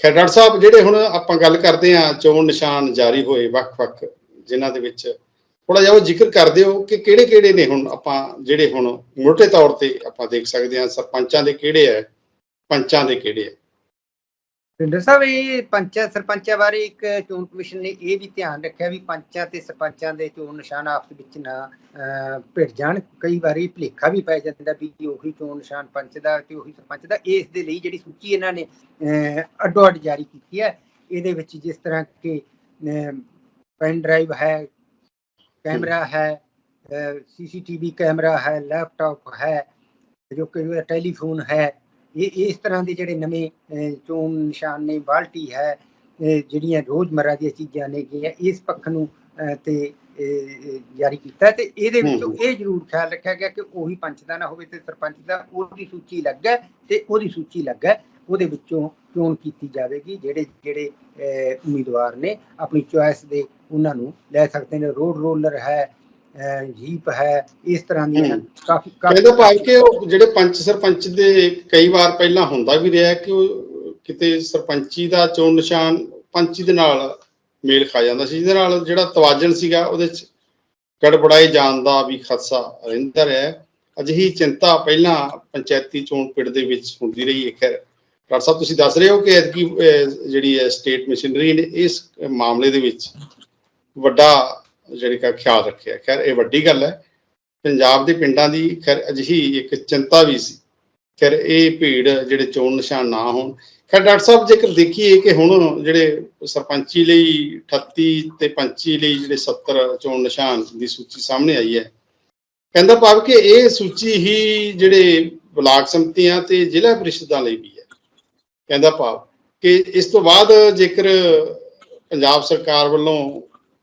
ਖੈਰ, ਡਾਕਟਰ ਸਾਹਿਬ, ਜਿਹੜੇ ਹੁਣ ਆਪਾਂ ਗੱਲ ਕਰਦੇ ਹਾਂ, ਚੋਣ ਨਿਸ਼ਾਨ ਜਾਰੀ ਹੋਏ ਵੱਖ-ਵੱਖ, ਜਿਨ੍ਹਾਂ ਦੇ ਵਿੱਚ ਥੋੜਾ ਜਿਹਾ ਉਹ ਜ਼ਿਕਰ ਕਰ ਦਿਓ ਕਿ ਕਿਹੜੇ ਕਿਹੜੇ ਨੇ ਹੁਣ ਆਪਾਂ ਜਿਹੜੇ ਹੁਣ ਮੋਟੇ ਤੌਰ ਤੇ ਆਪਾਂ ਦੇਖ ਸਕਦੇ ਹਾਂ, ਸਰਪੰਚਾਂ ਦੇ ਕਿਹੜੇ ਹੈ, ਪੰਚਾਂ ਦੇ ਕਿਹੜੇ ਹੈ। ਪਿੰਡਰ ਸਾਹਿਬ ਇਹ ਪੰਚਾਇਤ ਸਰਪੰਚਾਂ ਬਾਰੇ ਇੱਕ ਚੋਣ ਕਮਿਸ਼ਨ ਨੇ ਇਹ ਵੀ ਧਿਆਨ ਰੱਖਿਆ ਵੀ ਪੰਚਾਂ ਤੇ ਸਰਪੰਚਾਂ ਦੇ ਚੋਣ ਨਿਸ਼ਾਨ ਆਪਸ ਵਿੱਚ ਨਾ ਭਿੜ ਜਾਣ। ਕਈ ਵਾਰੀ ਭਲੇਖਾ ਵੀ ਪੈ ਜਾਂਦਾ ਵੀ ਉਹੀ ਚੋਣ ਨਿਸ਼ਾਨ ਪੰਚ ਦਾ ਤੇ ਉਹੀ ਸਰਪੰਚ ਦਾ ਇਸ ਦੇ ਲਈ ਜਿਹੜੀ ਸੂਚੀ ਇਹਨਾਂ ਨੇ ਅੱਡੋ ਅੱਡ ਜਾਰੀ ਕੀਤੀ ਹੈ। ਇਹਦੇ ਵਿੱਚ ਜਿਸ ਤਰ੍ਹਾਂ ਕਿ ਪੈਨ ਡਰਾਈਵ ਹੈ ਕੈਮਰਾ ਹੈ ਸੀਸੀਟੀਵੀ ਕੈਮਰਾ ਹੈ ਲੈਪਟਾਪ ਹੈ ਜੋ ਕਿ ਟੈਲੀਫੋਨ ਹੈ ਇਹ ਇਸ ਤਰ੍ਹਾਂ ਦੇ ਜਿਹੜੇ ਨਵੇਂ ਚੋਣ ਨਿਸ਼ਾਨ ਨੇ ਬਾਲਟੀ ਹੈ ਜਿਹੜੀਆਂ ਰੋਜ਼ਮਰਰਾ ਦੀਆਂ ਚੀਜ਼ਾਂ ਨੇ ਗੀਆਂ ਇਸ ਪੱਖ ਨੂੰ ਤੇ ਜਾਰੀ ਕੀਤਾ ਤੇ ਇਹਦੇ ਵਿੱਚ। ਇਹ ਜ਼ਰੂਰ ਖਿਆਲ ਰੱਖਿਆ ਗਿਆ ਕਿ ਉਹੀ ਪੰਚ ਦਾ ਨਾ ਹੋਵੇ ਤੇ ਸਰਪੰਚ ਦਾ ਉਹਦੀ ਸੂਚੀ ਲੱਗ ਹੈ ਤੇ ਉਹਦੀ ਸੂਚੀ ਲੱਗ ਹੈ ਉਹਦੇ ਵਿੱਚੋਂ ਚੋਣ ਕੀਤੀ ਜਾਵੇਗੀ ਜਿਹੜੇ ਜਿਹੜੇ ਉਮੀਦਵਾਰ ਨੇ ਆਪਣੀ ਚੁਆਇਸ ਦੇ ਉਹਨਾਂ ਨੂੰ ਲੈ ਸਕਦੇ ਨੇ ਰੋਡ ਰੋਲਰ ਹੈ ਜੀਪ ਹੈ ਇਸ ਤਰ੍ਹਾਂ ਦੀਆਂ। ਕਾਫੀ ਇਹਦਾ ਭਾਵ ਕਿ ਉਹ ਜਿਹੜੇ ਪੰਚ ਸਰਪੰਚ ਦੇ ਕਈ ਵਾਰ ਪਹਿਲਾਂ ਹੁੰਦਾ ਵੀ ਰਿਹਾ ਕਿ ਉਹ ਕਿਤੇ ਸਰਪੰਚੀ ਦਾ ਚੋਣ ਨਿਸ਼ਾਨ ਪੰਚੀ ਦੇ ਨਾਲ ਮੇਲ ਖਾ ਜਾਂਦਾ ਸੀ ਜਿਹਦੇ ਨਾਲ ਜਿਹੜਾ ਤਵਾਜ਼ਨ ਸੀਗਾ ਉਹਦੇ ਚ ਗੜਬੜਾਏ ਜਾਣ ਦਾ ਵੀ ਖਦਸ਼ਾ ਰਹਿੰਦਾ ਰਿਹਾ ਹੈ। ਅਜਿਹੀ ਚਿੰਤਾ ਪਹਿਲਾਂ ਪੰਚਾਇਤੀ ਚੋਣ ਪਿੰਡ ਦੇ ਵਿੱਚ ਹੁੰਦੀ ਰਹੀ ਹੈ ਖੈਰ ਡਾਕਟਰ ਸਾਹਿਬ ਤੁਸੀਂ ਦੱਸ ਰਹੇ ਹੋ ਕਿ ਐਤਕੀ ਜਿਹੜੀ ਹੈ ਸਟੇਟ ਮਸ਼ੀਨਰੀ ਨੇ ਇਸ ਮਾਮਲੇ ਦੇ ਵਿੱਚ ਵੱਡਾ ਜਿਹੜੀ ਕਾ ਖਿਆਲ ਰੱਖਿਆ। ਖੈਰ, ਇਹ ਵੱਡੀ ਗੱਲ ਹੈ। ਪੰਜਾਬ ਦੇ ਪਿੰਡਾਂ ਦੀ ਖੈਰ, ਅਜਿਹੀ ਇੱਕ ਚਿੰਤਾ ਵੀ ਸੀ। ਖੈਰ, ਇਹ ਭੀੜ ਜਿਹੜੇ ਚੋਣ ਨਿਸ਼ਾਨ ਨਾ ਹੋਣ। ਖੈਰ, ਡਾਕਟਰ ਸਾਹਿਬ, ਜੇਕਰ ਦੇਖੀਏ ਕਿ ਹੁਣ ਜਿਹੜੇ ਸਰਪੰਚੀ ਲਈ 38 ਤੇ ਪੰਚੀ ਲਈ ਜਿਹੜੇ 70 ਚੋਣ ਨਿਸ਼ਾਨ ਦੀ ਸੂਚੀ ਸਾਹਮਣੇ ਆਈ ਹੈ, ਕਹਿੰਦਾ ਭਾਵ ਕਿ ਇਹ ਸੂਚੀ ਹੀ ਜਿਹੜੇ ਬਲਾਕ ਸੰਮਤੀਆਂ ਤੇ ਜ਼ਿਲ੍ਹਾ ਪ੍ਰੀਸ਼ਦਾਂ ਲਈ ਵੀ ਹੈ। ਕਹਿੰਦਾ ਭਾਵ ਕਿ ਇਸ ਤੋਂ ਬਾਅਦ ਜੇਕਰ ਪੰਜਾਬ ਸਰਕਾਰ ਵੱਲੋਂ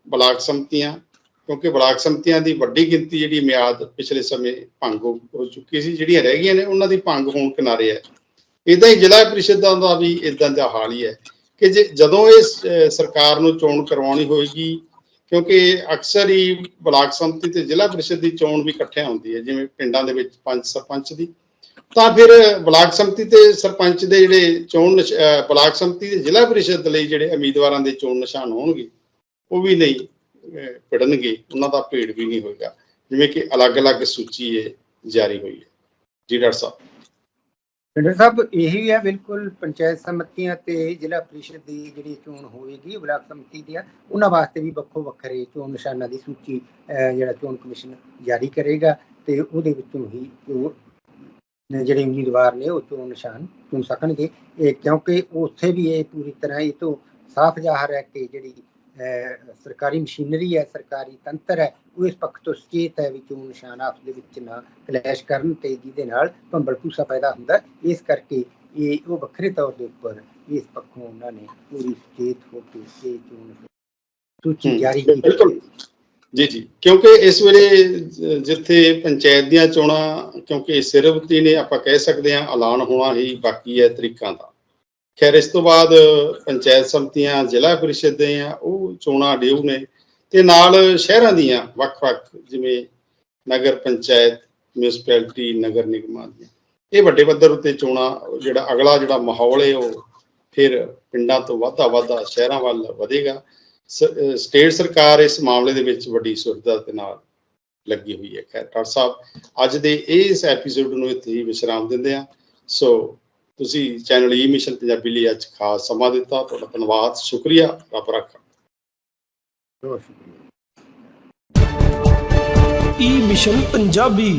ਬਲਾਕ ਸੰਮਤੀਆਂ, ਕਿਉਂਕਿ ਬਲਾਕ ਸੰਮਤੀਆਂ ਦੀ ਵੱਡੀ ਗਿਣਤੀ ਜਿਹੜੀ ਮਿਆਦ ਪਿਛਲੇ ਸਮੇਂ ਭੰਗ ਹੋ ਚੁੱਕੀ ਸੀ, ਜਿਹੜੀਆਂ ਰਹਿ ਗਈਆਂ ਨੇ, ਉਹਨਾਂ ਦੀ ਭੰਗ ਹੋਣ ਕਿਨਾਰੇ ਹੈ। ਇਦਾਂ ਹੀ ਜ਼ਿਲ੍ਹਾ ਪ੍ਰੀਸ਼ਦਾਂ ਦਾ ਵੀ ਇਦਾਂ ਦਾ ਹਾਲ ਹੀ ਹੈ ਕਿ ਜੇ ਜਦੋਂ ਇਹ ਸਰਕਾਰ ਨੂੰ ਚੋਣ ਕਰਵਾਉਣੀ ਹੋਏਗੀ, ਕਿਉਂਕਿ ਅਕਸਰ ਹੀ ਬਲਾਕ ਸੰਮਤੀ ਤੇ ਜ਼ਿਲ੍ਹਾ ਪ੍ਰੀਸ਼ਦ ਦੀ ਚੋਣ ਵੀ ਇਕੱਠਿਆਂ ਹੁੰਦੀ ਹੈ, ਜਿਵੇਂ ਪਿੰਡਾਂ ਦੇ ਵਿੱਚ ਪੰਚ ਸਰਪੰਚ ਦੀ। ਤਾਂ ਫਿਰ ਬਲਾਕ ਸੰਮਤੀ ਤੇ ਸਰਪੰਚ ਦੇ ਜਿਹੜੇ ਚੋਣ ਨਿਸ਼- ਬਲਾਕ ਸੰਮਤੀ ਤੇ ਜ਼ਿਲ੍ਹਾ ਪ੍ਰੀਸ਼ਦ ਲਈ ਜਿਹੜੇ ਉਮੀਦਵਾਰਾਂ ਦੇ ਚੋਣ ਨਿਸ਼ਾਨ ਹੋਣਗੇ ਉਹ ਵੀ ਨਹੀਂ ਅਹ, ਉਹਨਾਂ ਦਾ ਭੇੜ ਵੀ ਨਹੀਂ ਹੋਏਗਾ। ਜਿਵੇਂ ਕਿ ਅਲੱਗ-ਅਲੱਗ ਸੂਚੀ ਇਹ ਜਾਰੀ ਹੋਈ ਹੈ। ਜੀ ਡਾਕਟਰ ਸਾਹਿਬ। ਪਿੰਡਰ ਸਾਹਿਬ ਇਹੀ ਹੈ ਬਿਲਕੁਲ ਪੰਚਾਇਤ ਸਮਿਤੀਆਂ ਤੇ ਜ਼ਿਲ੍ਹਾ ਪ੍ਰੀਸ਼ਦ ਦੀ ਜਿਹੜੀ ਚੋਣ ਹੋਏਗੀ ਬਲਾਕ ਸਮਿਤੀ ਦੀਆਂ ਉਹਨਾਂ ਵਾਸਤੇ ਵੀ ਵੱਖੋ ਵੱਖਰੇ ਚੋਣ ਨਿਸ਼ਾਨਾਂ ਦੀ ਸੂਚੀ ਜਿਹੜਾ ਚੋਣ ਕਮਿਸ਼ਨ ਜਾਰੀ ਕਰੇਗਾ ਤੇ ਉਹਦੇ ਵਿੱਚੋਂ ਹੀ ਉਹ ਜਿਹੜੇ ਉਮੀਦਵਾਰ ਨੇ ਉਹ ਚੋਣ ਨਿਸ਼ਾਨ ਚੁਣ ਸਕਣਗੇ। ਇਹ ਕਿਉਂਕਿ ਉੱਥੇ ਵੀ ਇਹ ਪੂਰੀ ਤਰ੍ਹਾਂ ਇਹ ਤੋਂ ਸਾਫ਼ ਜ਼ਾਹਰ ਹੈ ਕਿ ਜਿਹੜੀ ਸਰਕਾਰੀ ਮਸ਼ੀਨਰੀ ਹੈ ਸਰਕਾਰੀ ਤੰਤਰ ਹੈ ਉਹ ਇਸ ਪੱਖ ਤੋਂ ਸੁਚੇਤ ਹੈ ਵੀ ਚੋਣ ਨਿਸ਼ਾਨ ਆਪਸ ਦੇ ਵਿੱਚ ਨਾ ਕਲੈਸ਼ ਕਰਨ ਤੇ ਜਿਹਦੇ ਨਾਲ ਭੰਬਲ ਭੂਸਾ ਪੈਦਾ ਹੁੰਦਾ। ਇਸ ਕਰਕੇ ਇਹ ਉਹ ਵੱਖਰੇ ਤੌਰ ਦੇ ਉੱਪਰ ਇਸ ਪੱਖੋਂ ਉਹਨਾਂ ਨੇ ਪੂਰੀ ਸੁਚੇਤ ਹੋ ਕੇ ਇਹ ਚੋਣ ਸੂਚੀ ਜਾਰੀ ਕੀਤੀ ਬਿਲਕੁਲ। ਜੀ ਜੀ ਕਿਉਂਕਿ ਇਸ ਵੇਲੇ ਜਿੱਥੇ ਪੰਚਾਇਤ ਦੀਆਂ ਚੋਣਾਂ ਕਿਉਂਕਿ ਸਿਰਵਤੀ ਨੇ ਆਪਾਂ ਕਹਿ ਸਕਦੇ ਹਾਂ ਐਲਾਨ ਹੋਣਾ ਹੀ ਬਾਕੀ ਹੈ ਤਰੀਕਾਂ ਦਾ ਖੈਰ, ਇਸ ਤੋਂ ਬਾਅਦ ਪੰਚਾਇਤ ਸਮਤੀਆਂ, ਜ਼ਿਲ੍ਹਾ ਪਰਿਸ਼ਦ ਦੇ ਆ, ਉਹ ਚੋਣਾਂ ਡਿਊ ਨੇ ਤੇ ਨਾਲ ਸ਼ਹਿਰਾਂ ਦੀਆਂ ਵੱਖ-ਵੱਖ, ਜਿਵੇਂ ਨਗਰ ਪੰਚਾਇਤ, ਮਿਊਨਿਸਪੈਲਿਟੀ, ਨਗਰ ਨਿਗਮਾਂ ਦੀਆਂ। ਇਹ ਵੱਡੇ ਪੱਧਰ ਉੱਤੇ ਚੋਣਾਂ, ਜਿਹੜਾ ਅਗਲਾ ਜਿਹੜਾ ਮਾਹੌਲ ਹੈ, ਉਹ ਫਿਰ ਪਿੰਡਾਂ ਤੋਂ ਵਾਧਾ ਵਾਧਾ ਸ਼ਹਿਰਾਂ ਵੱਲ ਵਧੇਗਾ। ਸ- ਸਟੇਟ ਸਰਕਾਰ ਇਸ ਮਾਮਲੇ ਦੇ ਵਿੱਚ ਵੱਡੀ ਸੁਰਤਾ ਦੇ ਨਾਲ ਲੱਗੀ ਹੋਈ ਹੈ। ਖੈਰ, ਡਾਕਟਰ ਸਾਹਿਬ, ਅੱਜ ਦੇ ਇਸ ਐਪੀਸੋਡ ਨੂੰ ਇੱਥੇ ਹੀ ਵਿਸ਼ਰਾਮ ਦਿੰਦੇ ਹਾਂ। ਸੋ ਤੁਸੀਂ ਚੈਨਲ ਈ ਮਿਸ਼ਨ ਪੰਜਾਬੀ ਲਈ ਅੱਜ ਖਾਸ ਸਮਾਂ ਦਿੱਤਾ, ਤੁਹਾਡਾ ਧੰਨਵਾਦ, ਸ਼ੁਕਰੀਆ, ਰੱਬ ਰੱਖਾ। ਬਹੁਤ ਸ਼ੁਕਰੀਆ ਈ ਮਿਸ਼ਨ ਪੰਜਾਬੀ।